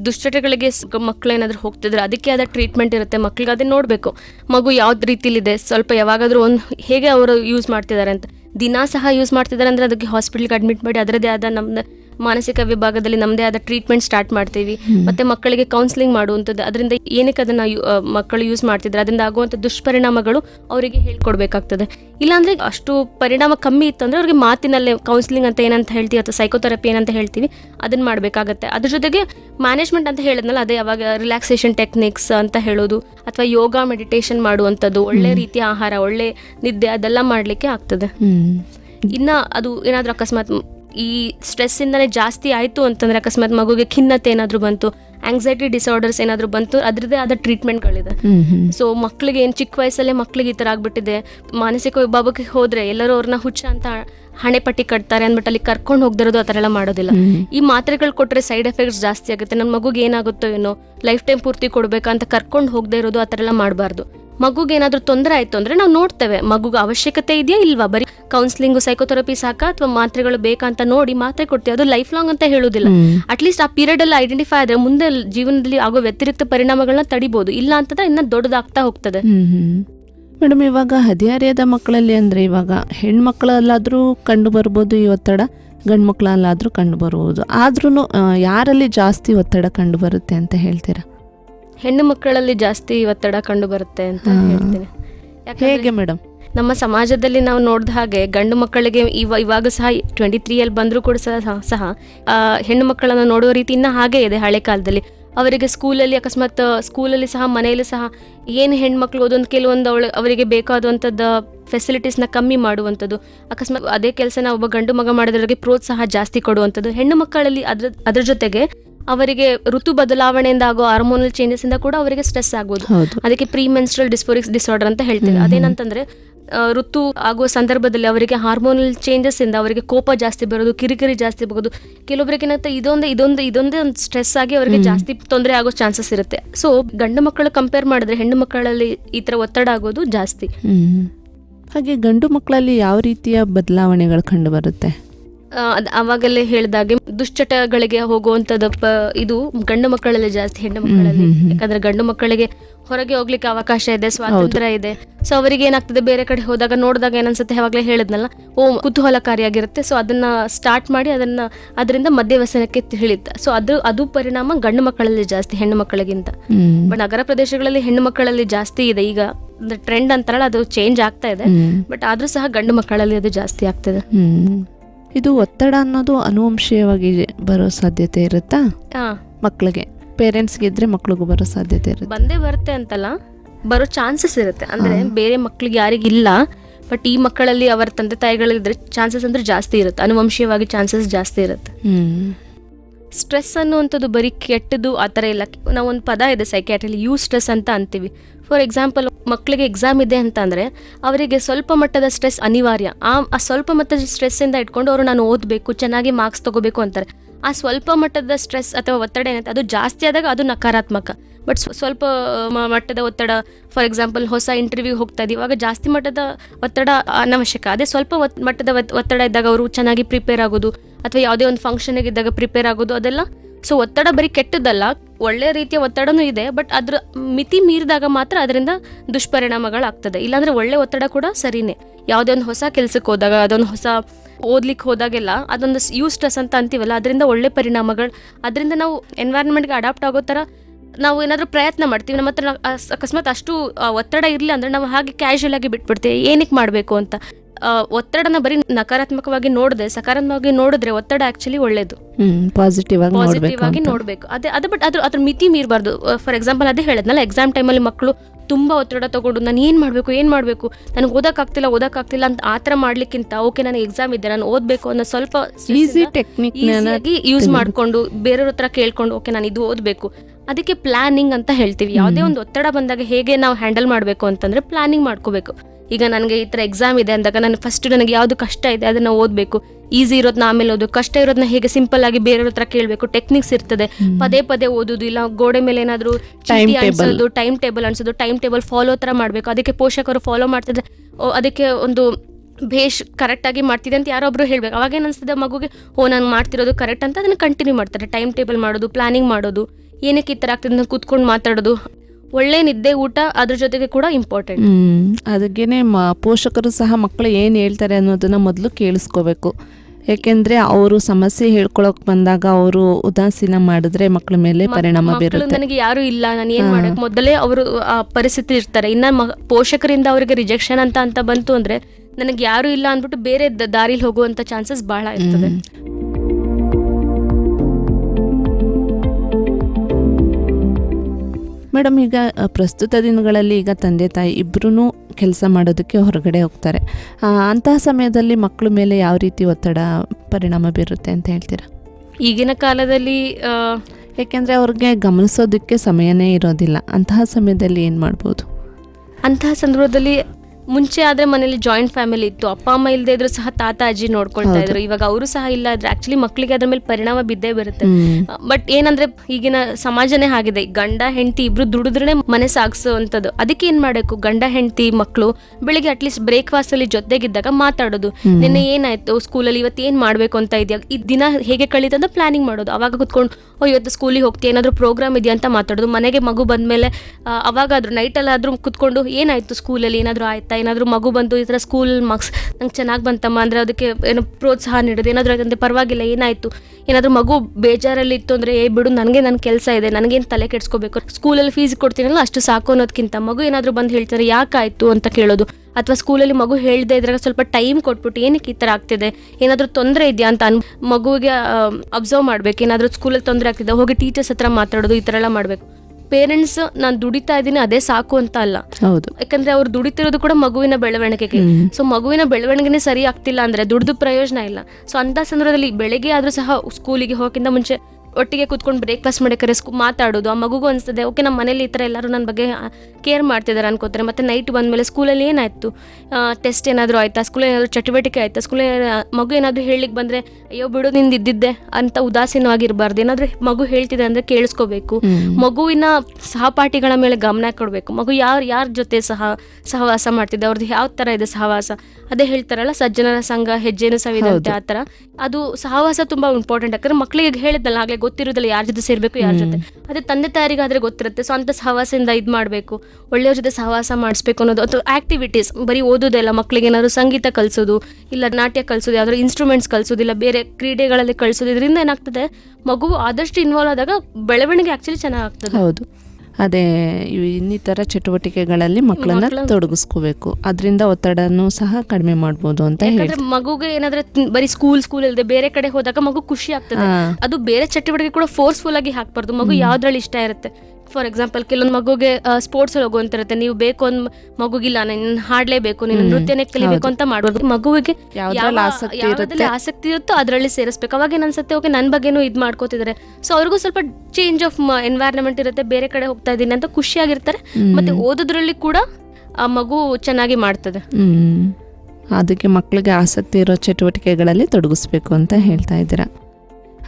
D: ದುಶ್ಚಟಗಳಿಗೆ ಮಕ್ಕಳು ಏನಾದರೂ ಹೋಗ್ತಿದ್ರೆ ಅದಕ್ಕೆ ಆದ ಟ್ರೀಟ್ಮೆಂಟ್ ಇರುತ್ತೆ, ಮಕ್ಳಿಗೆ ಅದನ್ನ ನೋಡಬೇಕು. ಮಗು ಯಾವ್ದು ರೀತಿಲಿದೆ, ಸ್ವಲ್ಪ ಯಾವಾಗಾದರೂ ಒಂದು ಹೇಗೆ ಅವರು ಯೂಸ್ ಮಾಡ್ತಿದ್ದಾರೆ ಅಂತ. ದಿನ ಸಹ ಯೂಸ್ ಮಾಡ್ತಿದ್ದಾರೆ ಅಂದರೆ ಅದಕ್ಕೆ ಹಾಸ್ಪಿಟ್ಲಿಗೆ ಅಡ್ಮಿಟ್ ಮಾಡಿ ಅದರದೇ ಆದ ನಮ್ಮ ಮಾನಸಿಕ ವಿಭಾಗದಲ್ಲಿ ನಮ್ಮದೇ ಆದ ಟ್ರೀಟ್ಮೆಂಟ್ ಸ್ಟಾರ್ಟ್ ಮಾಡ್ತೀವಿ. ಮತ್ತೆ ಮಕ್ಕಳಿಗೆ ಕೌನ್ಸಿಲಿಂಗ್ ಮಾಡುವಂಥದ್ದು. ಅದರಿಂದ ಏನಕ್ಕೆ ಅದನ್ನು ಮಕ್ಕಳು ಯೂಸ್ ಮಾಡ್ತಿದ್ರೆ ಅದರಿಂದ ಆಗುವಂಥ ದುಷ್ಪರಿಣಾಮಗಳು ಅವರಿಗೆ ಹೇಳ್ಕೊಡ್ಬೇಕಾಗ್ತದೆ. ಇಲ್ಲಾಂದರೆ ಅಷ್ಟು ಪರಿಣಾಮ ಕಮ್ಮಿ ಇತ್ತಂದ್ರೆ ಅವ್ರಿಗೆ ಮಾತಿನಲ್ಲೇ ಕೌನ್ಸಿಲಿಂಗ್ ಅಂತ ಏನಂತ ಹೇಳ್ತೀವಿ ಅಥವಾ ಸೈಕೋಥೆರಪಿ ಏನಂತ ಹೇಳ್ತೀವಿ ಅದನ್ನ ಮಾಡಬೇಕಾಗತ್ತೆ. ಅದ್ರ ಜೊತೆಗೆ ಮ್ಯಾನೇಜ್ಮೆಂಟ್ ಅಂತ ಹೇಳಿದ್ನಲ್ಲ ಅದೇ ಅವಾಗ ರಿಲ್ಯಾಕ್ಸೇಷನ್ ಟೆಕ್ನಿಕ್ಸ್ ಅಂತ ಹೇಳೋದು ಅಥವಾ ಯೋಗ ಮೆಡಿಟೇಷನ್ ಮಾಡುವಂಥದ್ದು ಒಳ್ಳೆ ರೀತಿಯ ಆಹಾರ ಒಳ್ಳೆ ನಿದ್ದೆ ಅದೆಲ್ಲ ಮಾಡಲಿಕ್ಕೆ ಆಗ್ತದೆ. ಇನ್ನ ಅದು ಏನಾದರೂ ಅಕಸ್ಮಾತ್ ಈ ಸ್ಟ್ರೆಸ್ಸಿಂದಲೇ ಜಾಸ್ತಿ ಆಯಿತು ಅಂತಂದ್ರೆ ಅಕಸ್ಮಾತ್ ಮಗುಗೆ ಖಿನ್ನತೆ ಏನಾದರೂ ಬಂತು ಆಂಗ್ಸೈಟಿ ಡಿಸಾರ್ಡರ್ಸ್ ಏನಾದರೂ ಬಂತು ಅದರದ್ದೇ ಆದ ಟ್ರೀಟ್ಮೆಂಟ್ಗಳಿದೆ
C: ಹ್ಮ್ ಹ್ಮ್.
D: ಸೊ ಮಕ್ಕಳಿಗೆ ಏನು ಚಿಕ್ಕ ವಯಸ್ಸಲ್ಲೇ ಮಕ್ಕಳಿಗೆ ಈ ಥರ ಆಗಿಬಿಟ್ಟಿದೆ. ಮಾನಸಿಕ ವಿಭಾಗಕ್ಕೆ ಹೋದರೆ ಎಲ್ಲರೂ ಅವ್ರನ್ನ ಹುಚ್ಚ ಅಂತ ಹಣೆ ಪಟ್ಟಿ ಕಟ್ತಾರೆ ಅಂದ್ಬಿಟ್ಟು ಅಲ್ಲಿ ಕರ್ಕೊಂಡು ಹೋಗ್ದಿರೋದು ಆ ಥರ ಎಲ್ಲ ಮಾಡೋದಿಲ್ಲ. ಈ ಮಾತ್ರೆಗಳು ಕೊಟ್ಟರೆ ಸೈಡ್ ಎಫೆಕ್ಟ್ಸ್ ಜಾಸ್ತಿ ಆಗುತ್ತೆ. ನನ್ನ ಮಗುಗೆ ಏನಾಗುತ್ತೋ ಏನೋ ಲೈಫ್ ಟೈಮ್ ಪೂರ್ತಿ ಕೊಡ್ಬೇಕಂತ ಕರ್ಕೊಂಡು ಹೋಗದೆ ಇರೋದು ಆ ಥರ ಎಲ್ಲ ಮಾಡಬಾರ್ದು. ಮಗುಗೆ ಏನಾದರೂ ತೊಂದರೆ ಆಯಿತು ಅಂದರೆ ನಾವು ನೋಡ್ತೇವೆ. ಮಗುಗೆ ಅವಶ್ಯಕತೆ ಇದೆಯಾ ಇಲ್ವಾ? ಬರೀ ಕೌನ್ಸಿಲಿಂಗ್ ಸೈಕೋಥೆರಪಿ ಸಾಕ ಅಥವಾ ಮಾತ್ರೆಗಳು ಬೇಕಾ ಅಂತ ನೋಡಿ ಮಾತ್ರೆ ಕೊಡ್ತೀವಿ ಅದು ಲೈಫ್ ಲಾಂಗ್ ಅಂತ ಹೇಳೋದಿಲ್ಲ
C: ಅಟ್
D: ಅಟ್ಲೀಸ್ಟ್ ಆ ಪೀರಿಯಡ್ ಅಲ್ಲಿ ಐಡೆಂಟಿಫೈ ಆದ್ರೆ ಮುಂದೆ ಜೀವನದಲ್ಲಿ ಆಗೋ ವ್ಯತಿರಿಕ್ತ ಪರಿಣಾಮಗಳನ್ನ ತಡಿಬಹುದು ಇಲ್ಲ ಅಂತಂದ್ರೆ ಇನ್ನ ದೊಡ್ಡದಾಗ್ತಾ ಹೋಗ್ತದೆ.
C: ಮೇಡಮ್ ಇವಾಗ ಹದಿಹರೆಯದ ಮಕ್ಕಳಲ್ಲಿ ಅಂದರೆ ಇವಾಗ ಹೆಣ್ಮಕ್ಳಲ್ಲಾದರೂ ಕಂಡು ಬರ್ಬೋದು ಈ ಒತ್ತಡ ಗಂಡು ಮಕ್ಕಳಲ್ಲಾದರೂ ಕಂಡು ಬರ್ಬೋದು ಆದ್ರೂ ಯಾರಲ್ಲಿ ಜಾಸ್ತಿ ಒತ್ತಡ ಕಂಡು ಬರುತ್ತೆ ಅಂತ ಹೇಳ್ತೀರಾ?
D: ಹೆಣ್ಣು ಮಕ್ಕಳಲ್ಲಿ ಜಾಸ್ತಿ ಒತ್ತಡ ಕಂಡು ಬರುತ್ತೆ ಅಂತ ಹೇಳ್ತೀನಿ. ಯಾಕೆ
C: ಹೇಗೆ ಮೇಡಮ್
D: ನಮ್ಮ ಸಮಾಜದಲ್ಲಿ ನಾವು ನೋಡಿದ ಹಾಗೆ ಗಂಡು ಮಕ್ಕಳಿಗೆ ಇವ ಇವಾಗ ಸಹ ಟ್ವೆಂಟಿ ತ್ರೀಯಲ್ಲಿ ಬಂದರೂ ಕೂಡ ಸಹ ಸಹ ಹೆಣ್ಣು ಮಕ್ಕಳನ್ನು ನೋಡೋ ರೀತಿ ಇನ್ನೂ ಹಾಗೆ ಇದೆ ಹಳೆ ಕಾಲದಲ್ಲಿ. ಅವರಿಗೆ ಸ್ಕೂಲಲ್ಲಿ ಅಕಸ್ಮಾತ್ ಸ್ಕೂಲಲ್ಲಿ ಸಹ ಮನೆಯಲ್ಲಿ ಸಹ ಏನು ಹೆಣ್ಮಕ್ಳು ಓದೊಂದು ಕೆಲವೊಂದು ಅವಳ ಅವರಿಗೆ ಬೇಕಾದಂಥದ್ದು ಫೆಸಿಲಿಟೀಸ್ನ ಕಮ್ಮಿ ಮಾಡುವಂಥದ್ದು. ಅಕಸ್ಮಾತ್ ಅದೇ ಕೆಲಸನ ಒಬ್ಬ ಗಂಡು ಮಗ ಮಾಡೋದ್ರಿಗೆ ಪ್ರೋತ್ಸಾಹ ಜಾಸ್ತಿ ಕೊಡುವಂಥದ್ದು. ಹೆಣ್ಣು ಮಕ್ಕಳಲ್ಲಿ ಅದ್ರ ಅದ್ರ ಜೊತೆಗೆ ಅವರಿಗೆ ಋತು ಬದಲಾವಣೆಯಿಂದ ಆಗೋ ಹಾರ್ಮೋನಲ್ ಚೇಂಜಸ್ ಇಂದ ಕೂಡ ಅವರಿಗೆ ಸ್ಟ್ರೆಸ್ ಆಗ್ಬೋದು ಅದಕ್ಕೆ ಪ್ರೀ ಮೆನ್ಸ್ಟ್ರಲ್ ಡಿಸ್ಫೋರಿಕ್ಸ್ ಡಿಸಾರ್ಡರ್ ಅಂತ ಹೇಳ್ತೀವಿ. ಅದೇನಂತಂದ್ರೆ ಋತು ಆಗುವ ಸಂದರ್ಭದಲ್ಲಿ ಅವರಿಗೆ ಹಾರ್ಮೋನಲ್ ಚೇಂಜಸ್ ಇಂದ ಅವರಿಗೆ ಕೋಪ ಜಾಸ್ತಿ ಬರೋದು ಕಿರಿಕಿರಿ ಜಾಸ್ತಿ ಬರೋದು. ಕೆಲವೊಬ್ಬರಿಗೆ ಏನಾಗುತ್ತೆ ಇದೊಂದು ಇದೊಂದು ಇದೊಂದೇ ಒಂದು ಸ್ಟ್ರೆಸ್ ಆಗಿ ಅವರಿಗೆ ಜಾಸ್ತಿ ತೊಂದರೆ ಆಗೋ ಚಾನ್ಸಸ್ ಇರುತ್ತೆ. ಸೊ ಗಂಡು ಮಕ್ಕಳು ಕಂಪೇರ್ ಮಾಡಿದ್ರೆ ಹೆಣ್ಣು ಮಕ್ಕಳಲ್ಲಿ ಈ ತರ ಒತ್ತಡ ಆಗೋದು ಜಾಸ್ತಿ.
C: ಹಾಗೆ ಗಂಡು ಮಕ್ಕಳಲ್ಲಿ ಯಾವ ರೀತಿಯ ಬದಲಾವಣೆಗಳು ಕಂಡು ಬರುತ್ತೆ?
D: ಅದ್ ಅವಾಗಲೇ ಹೇಳಿದಾಗೆ ದುಶ್ಚಟಗಳಿಗೆ ಹೋಗುವಂಥದ್ದು ಇದು ಗಂಡು ಮಕ್ಕಳಲ್ಲಿ ಜಾಸ್ತಿ ಹೆಣ್ಣು ಮಕ್ಕಳಲ್ಲಿ. ಯಾಕಂದ್ರೆ ಗಂಡು ಮಕ್ಕಳಿಗೆ ಹೊರಗೆ ಹೋಗ್ಲಿಕ್ಕೆ ಅವಕಾಶ ಇದೆ ಸ್ವಾತಂತ್ರ್ಯ ಇದೆ. ಸೊ ಅವರಿಗೆ ಏನಾಗ್ತದೆ ಬೇರೆ ಕಡೆ ಹೋದಾಗ ನೋಡಿದಾಗ ಏನನ್ಸುತ್ತೆ ಯಾವಾಗಲೇ ಹೇಳಿದ್ನಲ್ಲ ಓ ಕುತೂಹಲಕಾರಿಯಾಗಿರುತ್ತೆ. ಸೊ ಅದನ್ನ ಸ್ಟಾರ್ಟ್ ಮಾಡಿ ಅದನ್ನ ಅದರಿಂದ ಮದ್ಯವ್ಯಸನಕ್ಕೆ ತಿಳಿತ ಸೊ ಅದು ಅದು ಪರಿಣಾಮ ಗಂಡು ಮಕ್ಕಳಲ್ಲಿ ಜಾಸ್ತಿ ಹೆಣ್ಣು ಮಕ್ಕಳಿಗಿಂತ. ಬಟ್ ನಗರ ಪ್ರದೇಶಗಳಲ್ಲಿ ಹೆಣ್ಣು ಮಕ್ಕಳಲ್ಲಿ ಜಾಸ್ತಿ ಇದೆ. ಈಗ ಟ್ರೆಂಡ್ ಅಂತಾರಲ್ಲ ಅದು ಚೇಂಜ್ ಆಗ್ತಾ ಇದೆ. ಬಟ್ ಆದ್ರೂ ಸಹ ಗಂಡು ಮಕ್ಕಳಲ್ಲಿ ಅದು ಜಾಸ್ತಿ ಆಗ್ತದೆ.
C: ಇದು ಒತ್ತಡ ಅನ್ನೋದು ಅನುವಂಶೀಯವಾಗಿ ಬರೋ ಸಾಧ್ಯತೆ ಇರುತ್ತಾ?
D: ಹಾ.
C: ಮಕ್ಕಳಿಗೆ ಪೇರೆಂಟ್ಸ್ಗೆ ಇದ್ರೆ ಮಕ್ಳಿಗೂ ಬರೋ ಸಾಧ್ಯತೆ ಇರುತ್ತೆ.
D: ಬಂದೇ ಬರುತ್ತೆ ಅಂತಲ್ಲ ಬರೋ ಚಾನ್ಸಸ್ ಇರುತ್ತೆ. ಅಂದ್ರೆ ಬೇರೆ ಮಕ್ಳಿಗೆ ಯಾರಿಗಿಲ್ಲ ಬಟ್ ಈ ಮಕ್ಕಳಲ್ಲಿ ಅವರ ತಂದೆ ತಾಯಿಗಳಿದ್ರೆ ಚಾನ್ಸಸ್ ಅಂದ್ರೆ ಜಾಸ್ತಿ ಇರುತ್ತೆ. ಅನುವಂಶೀಯವಾಗಿ ಚಾನ್ಸಸ್ ಜಾಸ್ತಿ ಇರುತ್ತೆ. ಸ್ಟ್ರೆಸ್ ಅನ್ನುವಂಥದ್ದು ಬರೀ ಕೆಟ್ಟದು ಆ ಥರ ಇಲ್ಲ. ನಾವೊಂದು ಪದ ಇದೆ ಸೈಕ್ಯಾಟ್ರಿಲಿ ಯೂ ಸ್ಟ್ರೆಸ್ ಅಂತ ಅಂತೀವಿ. ಫಾರ್ ಎಕ್ಸಾಂಪಲ್ ಮಕ್ಕಳಿಗೆ ಎಕ್ಸಾಮ್ ಇದೆ ಅಂತಂದರೆ ಅವರಿಗೆ ಸ್ವಲ್ಪ ಮಟ್ಟದ ಸ್ಟ್ರೆಸ್ ಅನಿವಾರ್ಯ. ಆ ಸ್ವಲ್ಪ ಮಟ್ಟದ ಸ್ಟ್ರೆಸ್ಸಿಂದ ಇಟ್ಕೊಂಡು ಅವರು ನಾನು ಓದಬೇಕು, ಚೆನ್ನಾಗಿ ಮಾರ್ಕ್ಸ್ ತಗೋಬೇಕು ಅಂತಾರೆ. ಆ ಸ್ವಲ್ಪ ಮಟ್ಟದ ಸ್ಟ್ರೆಸ್ ಅಥವಾ ಒತ್ತಡ ಏನಂತ, ಅದು ಜಾಸ್ತಿ ಆದಾಗ ಅದು ನಕಾರಾತ್ಮಕ. ಬಟ್ ಸ್ವಲ್ಪ ಮಟ್ಟದ ಒತ್ತಡ ಫಾರ್ ಎಕ್ಸಾಂಪಲ್ ಹೊಸ ಇಂಟರ್ವ್ಯೂ ಹೋಗ್ತಾ ಇದೀವಿ, ಇವಾಗ ಜಾಸ್ತಿ ಮಟ್ಟದ ಒತ್ತಡ ಅನವಶ್ಯಕ. ಅದೇ ಸ್ವಲ್ಪ ಮಟ್ಟದ ಒತ್ತಡ ಇದ್ದಾಗ ಅವರು ಚೆನ್ನಾಗಿ ಪ್ರಿಪೇರ್ ಆಗೋದು, ಅಥವಾ ಯಾವುದೇ ಒಂದು ಫಂಕ್ಷನ್ಗೆ ಇದ್ದಾಗ ಪ್ರಿಪೇರ್ ಆಗೋದು, ಅದೆಲ್ಲ ಸೊ ಒತ್ತಡ ಬರೀ ಕೆಟ್ಟದಲ್ಲ ಒಳ್ಳೆ ರೀತಿಯ ಒತ್ತಡನೂ ಇದೆ ಬಟ್ ಅದ್ರ ಮಿತಿ ಮೀರಿದಾಗ ಮಾತ್ರ ಅದರಿಂದ ದುಷ್ಪರಿಣಾಮಗಳಾಗ್ತದೆ. ಇಲ್ಲಾಂದ್ರೆ ಒಳ್ಳೆ ಒತ್ತಡ ಕೂಡ ಸರಿನೇ. ಯಾವುದೇ ಒಂದು ಹೊಸ ಕೆಲ್ಸಕ್ಕೆ ಹೋದಾಗ, ಅದೊಂದು ಹೊಸ ಓದ್ಲಿಕ್ಕೆ ಹೋದಾಗೆಲ್ಲ ಅದೊಂದು ಯೂಸ್ ಸ್ಟ್ರೆಸ್ ಅಂತ ಅಂತೀವಲ್ಲ, ಅದರಿಂದ ಒಳ್ಳೆ ಪರಿಣಾಮಗಳು, ಅದರಿಂದ ನಾವು ಎನ್ವೈರನ್ಮೆಂಟ್ಗೆ ಅಡಾಪ್ಟ್ ಆಗೋ ಥರ ನಾವು ಏನಾದರೂ ಪ್ರಯತ್ನ ಮಾಡ್ತೀವಿ. ನಮ್ಮ ಹತ್ರ ಅಕಸ್ಮಾತ್ ಅಷ್ಟು ಒತ್ತಡ ಇರಲಿ ಅಂದರೆ ನಾವು ಹಾಗೆ ಕ್ಯಾಶುವಲ್ ಆಗಿ ಬಿಟ್ಬಿಡ್ತೀವಿ. ಏನಕ್ಕೆ ಮಾಡಬೇಕು ಅಂತ? ಒತ್ತಡನ ಬರೀ ನಕಾರಾತ್ಮಕವಾಗಿ ನೋಡದೆ ಸಕಾರಾತ್ಮಕವಾಗಿ ನೋಡಿದ್ರೆ ಒತ್ತಡ ಆಕ್ಚುಲಿ ಒಳ್ಳೇದು.
C: ಪಾಸಿಟಿವ್ ಆಗಿ
D: ಪಾಸಿಟಿವ್
C: ನೋಡ್ಬೇಕು
D: ಆಗಿ ನೋಡಬೇಕು. ಅದೇ ಅದು ಬಟ್ ಅದ್ರ ಅದ್ರ ಮಿತಿ ಮೀರಬಾರ್ದು. ಫಾರ್ ಎಕ್ಸಾಂಪಲ್ ಅದೇ ಹೇಳಿದ್ನಲ್ಲ ಎಕ್ಸಾಮ್ ಟೈಮಲ್ಲಿ ಮಕ್ಕಳು ತುಂಬ ಒತ್ತಡ ತಗೊಂಡು ನಾನು ಏನು ಮಾಡಬೇಕು ಏನು ಮಾಡಬೇಕು? ನನಗೆ ಓದೋಕ್ಕಾಗ್ತಿಲ್ಲ ಓದೋಕ್ಕಾಗ್ತಿಲ್ಲ ಅಂತ ಆ ಥರ ಮಾಡ್ಲಿಕ್ಕಿಂತ ಓಕೆ ನನಗೆ ಎಕ್ಸಾಮ್ ಇದೆ ನಾನು ಓದಬೇಕು ಅನ್ನೋ ಸ್ವಲ್ಪ
C: ಈಸಿ ಟೆಕ್ನಿಕ್
D: ಯೂಸ್ ಮಾಡಿಕೊಂಡು ಬೇರೆಯವ್ರ ಹತ್ರ ಕೇಳ್ಕೊಂಡು ಓಕೆ ನಾನು ಇದು ಓದಬೇಕು. ಅದಕ್ಕೆ ಪ್ಲಾನಿಂಗ್ ಅಂತ ಹೇಳ್ತೀವಿ. ಯಾವುದೇ ಒಂದು ಒತ್ತಡ ಬಂದಾಗ ಹೇಗೆ ನಾವು ಹ್ಯಾಂಡಲ್ ಮಾಡಬೇಕು ಅಂತಂದ್ರೆ ಪ್ಲಾನಿಂಗ್ ಮಾಡ್ಕೋಬೇಕು. ಈಗ ನನಗೆ ಈ ಥರ ಎಕ್ಸಾಮ್ ಇದೆ ಅಂದಾಗ ನಾನು ಫಸ್ಟ್ ನನಗೆ ಯಾವುದು ಕಷ್ಟ ಇದೆ ಅದನ್ನ ಓದಬೇಕು. ಈಸಿ ಇರೋದನ್ನ ಆಮೇಲೆ ಓದು. ಕಷ್ಟ ಇರೋದನ್ನ ಹೇಗೆ ಸಿಂಪಲ್ ಆಗಿ ಬೇರೆಯವ್ರ ಹತ್ರ ಕೇಳಬೇಕು. ಟೆಕ್ನಿಕ್ಸ್ ಇರ್ತದೆ. ಪದೇ ಪದೇ ಓದೋದು ಇಲ್ಲ. ಗೋಡೆ ಮೇಲೆ ಏನಾದರೂ. ಅನ್ಸೋದು ಟೈಮ್ ಟೇಬಲ್ ಅನ್ಸೋದು ಟೈಮ್ ಟೇಬಲ್ ಫಾಲೋ ಥರ ಮಾಡಬೇಕು. ಅದಕ್ಕೆ ಪೋಷಕರು ಫಾಲೋ ಮಾಡ್ತಿದ್ರೆ ಅದಕ್ಕೆ ಒಂದು ಭೇಷ್ ಕರೆಕ್ಟಾಗಿ ಮಾಡ್ತಿದೆ ಅಂತ ಯಾರೊಬ್ರು ಹೇಳ್ಬೇಕು. ಅವಾಗ ಏನು ಅನಿಸ್ತದೆ ಮಗುಗೆ? ಓ ನಾನು ಮಾಡ್ತಿರೋದು ಕರೆಕ್ಟ್ ಅಂತ ಅದನ್ನು ಕಂಟಿನ್ಯೂ ಮಾಡ್ತಾರೆ. ಟೈಮ್ ಟೇಬಲ್ ಮಾಡೋದು ಪ್ಲಾನಿಂಗ್ ಮಾಡೋದು. ಏನಕ್ಕೆ ಈ ಥರ ಆಗ್ತದೆ ಅಂತ ಕೂತ್ಕೊಂಡು ಮಾತಾಡೋದು. ಒಳ್ಳೆ ನಿದ್ದೆ ಊಟ ಅದ್ರ ಜೊತೆಗೆ ಕೂಡ ಇಂಪಾರ್ಟೆಂಟ್
C: ಅದಕ್ಕೇನೆ ಪೋಷಕರು ಸಹ ಮಕ್ಕಳು ಏನು ಹೇಳ್ತಾರೆ ಅನ್ನೋದನ್ನ ಮೊದಲು ಕೇಳಿಸ್ಕೋಬೇಕು. ಯಾಕೆಂದ್ರೆ ಅವರು ಸಮಸ್ಯೆ ಹೇಳ್ಕೊಳಕ್ ಬಂದಾಗ ಅವರು ಉದಾಸೀನ ಮಾಡಿದ್ರೆ ಮಕ್ಕಳ ಮೇಲೆ ಪರಿಣಾಮ ಬೀರುತ್ತೆ.
D: ನನಗೆ ಯಾರು ಇಲ್ಲ ನಾನು ಏನ್. ಮಾಡಕ್ ಮೊದಲೇ ಅವರು ಆ ಪರಿಸ್ಥಿತಿ ಇರ್ತಾರೆ. ಇನ್ನ ಪೋಷಕರಿಂದ ಅವರಿಗೆ ರಿಜೆಕ್ಷನ್ ಅಂತ ಅಂತ ಬಂತು ಅಂದ್ರೆ ನನಗೆ ಯಾರು ಇಲ್ಲ ಅಂದ್ಬಿಟ್ಟು ಬೇರೆ ದಾರಿಲಿ ಹೋಗುವಂತ ಚಾನ್ಸಸ್ ಬಹಳ ಇರ್ತದೆ.
C: ಮೇಡಮ್ ಈಗ ಪ್ರಸ್ತುತ ದಿನಗಳಲ್ಲಿ ಈಗ ತಂದೆ ತಾಯಿ ಇಬ್ಬರೂ ಕೆಲಸ ಮಾಡೋದಕ್ಕೆ ಹೊರಗಡೆ ಹೋಗ್ತಾರೆ. ಅಂತಹ ಸಮಯದಲ್ಲಿ ಮಕ್ಕಳ ಮೇಲೆ ಯಾವ ರೀತಿ ಒತ್ತಡ ಪರಿಣಾಮ ಬೀರುತ್ತೆ ಅಂತ ಹೇಳ್ತೀರಾ?
D: ಈಗಿನ ಕಾಲದಲ್ಲಿ ಏಕೆಂದರೆ
C: ಯಾಕೆಂದರೆ ಅವ್ರಿಗೆ ಗಮನಿಸೋದಕ್ಕೆ ಸಮಯನೇ ಇರೋದಿಲ್ಲ. ಅಂತಹ ಸಮಯದಲ್ಲಿ ಏನು ಮಾಡ್ಬೋದು?
D: ಅಂತಹ ಸಂದರ್ಭದಲ್ಲಿ ಮುಂಚೆ ಆದ್ರೆ ಮನೇಲಿ ಜಾಯಿಂಟ್ ಫ್ಯಾಮಿಲಿ ಇತ್ತು. ಅಪ್ಪ ಅಮ್ಮ ಇಲ್ಲದೆ ಇದ್ರು ಸಹ ತಾತ ಅಜ್ಜಿ ನೋಡ್ಕೊಳ್ತಾ ಇದ್ರು. ಇವಾಗ ಅವರು ಸಹ ಇಲ್ಲ ಆದ್ರೆ ಆಕ್ಚುಲಿ ಮಕ್ಕಳಿಗೆ ಅದ್ರ ಮೇಲೆ ಪರಿಣಾಮ ಬಿದ್ದೇ ಬರುತ್ತೆ. ಬಟ್ ಏನಂದ್ರೆ ಈಗಿನ ಸಮಾಜನೇ ಆಗಿದೆ. ಗಂಡ ಹೆಂಡತಿ ಇಬ್ರು ದುಡಿದ್ರೆ ಮನೆ ಸಾಗಿಸುವಂತದ್ದು ಅದಕ್ಕೆ ಏನ್ ಮಾಡಬೇಕು? ಗಂಡ ಹೆಂಡತಿ ಮಕ್ಕಳು ಬೆಳಿಗ್ಗೆ ಅಟ್ಲೀಸ್ಟ್ ಬ್ರೇಕ್ಫಾಸ್ಟ್ ಅಲ್ಲಿ ಜೊತೆಗಿದ್ದಾಗ ಮಾತಾಡೋದು. ನಿನ್ನೆ ಏನಾಯ್ತು? ಸ್ಕೂಲಲ್ಲಿ ಇವತ್ತು ಏನ್ ಮಾಡ್ಬೇಕು ಅಂತ ಇದೆಯಾ? ಈ ದಿನ ಹೇಗೆ ಕಳೀತ ಅಂತ ಪ್ಲಾನಿಂಗ್ ಮಾಡೋದು. ಅವಾಗ ಕುತ್ಕೊಂಡು ಓ ಇವತ್ತು ಸ್ಕೂಲಿಗೆ ಹೋಗ್ತಿ ಏನಾದ್ರು ಪ್ರೋಗ್ರಾಮ್ ಇದೆಯಾ? ಅಂತ ಮಾತಾಡೋದು. ಮನೆಗೆ ಮಗು ಬಂದ್ಮೇಲೆ ಅವಾಗಾದ್ರೂ ಅವಾಗಾದ್ರೂ ನೈಟಲ್ಲಾದ್ರೂ ಕುತ್ಕೊಂಡು ಏನಾಯ್ತು ಸ್ಕೂಲಲ್ಲಿ ಏನಾದ್ರು ಆಯ್ತಾ? ಏನಾದ್ರು ಮಗು ಬಂದು ಈ ಥರ ಸ್ಕೂಲ್ ಮಾರ್ಕ್ಸ್ ನಂಗೆ ಚೆನ್ನಾಗಿ ಬಂತಮ್ಮ, ಅಂದ್ರೆ ಅದಕ್ಕೆ ಏನು ಪ್ರೋತ್ಸಾಹ ನೀಡೋದು. ಏನಾದರೂ ಆಯ್ತಂದ್ರೆ ಪರವಾಗಿಲ್ಲ, ಏನಾಯ್ತು? ಏನಾದರೂ ಮಗು ಬೇಜಾರಲ್ಲಿ ಇತ್ತು ಅಂದರೆ ಏ ಬಿಡು, ನನಗೆ ನನ್ನ ಕೆಲಸ ಇದೆ, ನನಗೇನು ತಲೆ ಕೆಡಿಸ್ಕೋಬೇಕು? ಸ್ಕೂಲಲ್ಲಿ ಫೀಸ್ ಕೊಡ್ತೀನಲ್ಲ, ಅಷ್ಟು ಸಾಕು ಅನ್ನೋದಕ್ಕಿಂತ ಮಗು ಏನಾದರೂ ಬಂದು ಹೇಳ್ತಾರೆ ಯಾಕಾಯಿತು ಅಂತ ಕೇಳೋದು. ಅಥವಾ ಸ್ಕೂಲಲ್ಲಿ ಮಗು ಹೇಳ್ದೆ ಇದ್ರಾಗ ಸ್ವಲ್ಪ ಟೈಮ್ ಕೊಟ್ಬಿಟ್ಟು, ಏನಕ್ಕೆ ಈ ಥರ ಆಗ್ತಿದೆ? ಏನಾದರೂ ತೊಂದರೆ ಇದೆಯಾ? ಅಂತ ಅನ್ ಮಗುವಿಗೆ ಅಬ್ಸರ್ವ್ ಮಾಡಬೇಕು. ಏನಾದರೂ ಸ್ಕೂಲಲ್ಲಿ ತೊಂದರೆ ಆಗ್ತಿದೆ, ಹೋಗಿ ಟೀಚರ್ಸ್ ಹತ್ರ ಮಾತಾಡೋದು, ಈ ಥರ ಎಲ್ಲ ಮಾಡಬೇಕು. ಪೇರೆಂಟ್ಸ್ ನಾನು ದುಡಿತಾ ಇದ್ದೀನಿ ಅದೇ ಸಾಕು ಅಂತ ಅಲ್ಲ.
C: ಹೌದು.
D: ಯಾಕಂದ್ರೆ ಅವ್ರು ದುಡಿತಿರೋದು ಕೂಡ ಮಗುವಿನ ಬೆಳವಣಿಗೆಗೆ. ಸೊ ಮಗುವಿನ ಬೆಳವಣಿಗೆನೇ ಸರಿ ಆಗ್ತಿಲ್ಲ ಅಂದ್ರೆ ದುಡ್ದು ಪ್ರಯೋಜನ ಇಲ್ಲ. ಸೊ ಅಂತ ಸಂದರ್ಭದಲ್ಲಿ ಬೆಳಿಗ್ಗೆ ಆದ್ರೂ ಸಹ ಸ್ಕೂಲಿಗೆ ಹೋಗೋಕ್ಕಿಂತ ಮುಂಚೆ ಒಟ್ಟಿಗೆ ಕೂತ್ಕೊಂಡು ಬ್ರೇಕ್ಫಾಸ್ಟ್ ಮಾಡಿ ಸ್ಕೂ ಮಾತಾಡೋದು ಆ ಮಗುಗೂ ಅನಿಸ್ತದೆ ಓಕೆ ನಮ್ಮ ಮನೇಲಿ ಈ ಥರ ಎಲ್ಲರೂ ನನ್ನ ಬಗ್ಗೆ ಕೇರ್ ಮಾಡ್ತಿದ್ದಾರೆ ಅನ್ಕೋತಾರೆ. ಮತ್ತೆ ನೈಟ್ ಬಂದಮೇಲೆ ಸ್ಕೂಲಲ್ಲಿ ಏನಾಯಿತು? ಟೆಸ್ಟ್ ಏನಾದರೂ ಆಯ್ತಾ? ಸ್ಕೂಲಲ್ಲಿ ಏನಾದರೂ ಚಟುವಟಿಕೆ ಆಯ್ತಾ? ಸ್ಕೂಲ್ ಮಗು ಏನಾದರೂ ಹೇಳಲಿಕ್ಕೆ ಬಂದರೆ ಅಯ್ಯೋ ಬಿಡು ನಿಂದು ಇದ್ದಿದ್ದೆ. ಅಂತ ಉದಾಸೀನವಾಗಿರಬಾರ್ದು ಏನಾದರೂ ಮಗು ಹೇಳ್ತಿದೆ ಅಂದರೆ ಕೇಳಿಸ್ಕೋಬೇಕು. ಮಗುವಿನ ಸಹಪಾಠಿಗಳ ಮೇಲೆ ಗಮನ ಕೊಡಬೇಕು. ಮಗು ಯಾರು ಯಾರ ಜೊತೆ ಸಹ ಸಹವಾಸ ಮಾಡ್ತಿದ್ದೆ ಅವ್ರದ್ದು ಯಾವ ಥರ ಇದೆ ಸಹವಾಸ? ಅದೇ ಹೇಳ್ತಾರಲ್ಲ ಸಜ್ಜನರ ಸಂಘ ಹೆಜ್ಜೆನು ಸವಿದಂತೆ ಆ ಥರ ಅದು ಸಹವಾಸ ತುಂಬ ಇಂಪಾರ್ಟೆಂಟ್ ಯಾಕಂದ್ರೆ ಮಕ್ಕಳಿಗೆ ಹೇಳಿದ್ದಲ್ಲ ಆಗಲೇ ಗೊತ್ತಿರೋದಿಲ್ಲ ಯಾರ ಜೊತೆ ಸೇರಬೇಕು ಯಾರ ಜೊತೆ. ಅದೇ ತಂದೆ ತಾಯಿಗಾದ್ರೆ ಗೊತ್ತಿರುತ್ತೆ. ಸೊ ಅಂತ ಸಹವಾಸದಿಂದ ಇದು ಮಾಡಬೇಕು. ಒಳ್ಳೆಯವ್ರ ಜೊತೆ ಸಹವಾಸ ಮಾಡಿಸ್ಬೇಕು ಅನ್ನೋದು ಅಥವಾ ಆಕ್ಟಿವಿಟೀಸ್ ಬರೀ ಓದೋದಿಲ್ಲ ಮಕ್ಕಳಿಗೆ ಏನಾದ್ರು ಸಂಗೀತ ಕಲಿಸೋದು ಇಲ್ಲ ನಾಟ್ಯ ಕಲಿಸೋದು ಯಾವ್ದಾದ್ರು ಇನ್ಸ್ಟ್ರೂಮೆಂಟ್ಸ್ ಕಲಿಸೋದು ಇಲ್ಲ ಬೇರೆ ಕ್ರೀಡೆಗಳಲ್ಲಿ ಕಲಿಸೋದು ಇದರಿಂದ ಏನಾಗ್ತದೆ ಮಗು ಆದಷ್ಟು ಇನ್ವಾಲ್ವ್ ಆದಾಗ ಬೆಳವಣಿಗೆ ಆಕ್ಚುಲಿ ಚೆನ್ನಾಗ್ತದೆ
C: ಹೌದು. ಅದೇ ಇನ್ನಿತರ ಚಟುವಟಿಕೆಗಳಲ್ಲಿ ಮಕ್ಕಳನ್ನ ತೊಡಗಿಸ್ಕೋಬೇಕು. ಅದರಿಂದ ಒತ್ತಡನೂ ಸಹ ಕಡಿಮೆ ಮಾಡ್ಬೋದು ಅಂತ ಹೇಳಿ
D: ಮಗುಗೆ ಏನಾದ್ರೆ ಬರೀ ಸ್ಕೂಲ್ ಸ್ಕೂಲ್ ಇಲ್ಲದೆ ಬೇರೆ ಕಡೆ ಹೋದಾಗ ಮಗು ಖುಷಿ ಆಗ್ತದೆ. ಅದು ಬೇರೆ ಚಟುವಟಿಕೆ ಕೂಡ ಫೋರ್ಸ್ಫುಲ್ ಆಗಿ ಹಾಕ್ಬಾರ್ದು. ಮಗು ಯಾವ್ದ್ರಲ್ಲಿ ಇಷ್ಟ ಇರುತ್ತೆ? ಫಾರ್ ಎಕ್ಸಾಂಪಲ್ ಕೆಲವೊಂದು ಮಗುಗೆ ಸ್ಪೋರ್ಟ್ಸ್ ಅಲ್ಲಿ ಹೋಗುವಂತಿರುತ್ತೆ ನೀವು ಬೇಕು ಒಂದ್ ಮಗುಗಿಲ್ಲ ನೀನು ಹಾಡ್ಲೇಬೇಕು ನೀನು. ನೃತ್ಯನೇ ಕಲಿಬೇಕು ಅಂತ ಮಾಡ್ಬಾರ್ದು ಮಗುವಿಗೆ
C: ಯಾವ್ದ್ರಲ್ಲಿ
D: ಯಾವ-
C: ಆಸಕ್ತಿ ಇರುತ್ತೆ?
D: ಇರುತ್ತೋ ಅದರಲ್ಲಿ ಸೇರಿಸ್ಬೇಕು. ಅವಾಗ ಏನ್ ಅನ್ಸುತ್ತೆ ಓಕೆ ನನ್ನ ಬಗ್ಗೆನೂ ಇದು ಮಾಡ್ಕೋತಿದ್ದಾರೆ ಸೊ ಅವ್ರಿಗೂ ಸ್ವಲ್ಪ ಚೇಂಜ್ ಆಫ್ ಎನ್ವೈರನ್ಮೆಂಟ್ ಇರುತ್ತೆ. ಬೇರೆ ಕಡೆ ಹೋಗ್ತಾ ಇದ್ದೀನಿ ಅಂತ ಖುಷಿಯಾಗಿರ್ತಾರೆ. ಮತ್ತೆ ಓದೋದ್ರಲ್ಲಿ ಕೂಡ ಆ ಮಗು ಚೆನ್ನಾಗಿ ಮಾಡ್ತದೆ.
C: ಅದಕ್ಕೆ ಮಕ್ಕಳಿಗೆ ಆಸಕ್ತಿ ಇರೋ ಚಟುವಟಿಕೆಗಳಲ್ಲಿ ತೊಡಗಿಸ್ಬೇಕು ಅಂತ ಹೇಳ್ತಾ ಇದ್ದೀರಾ?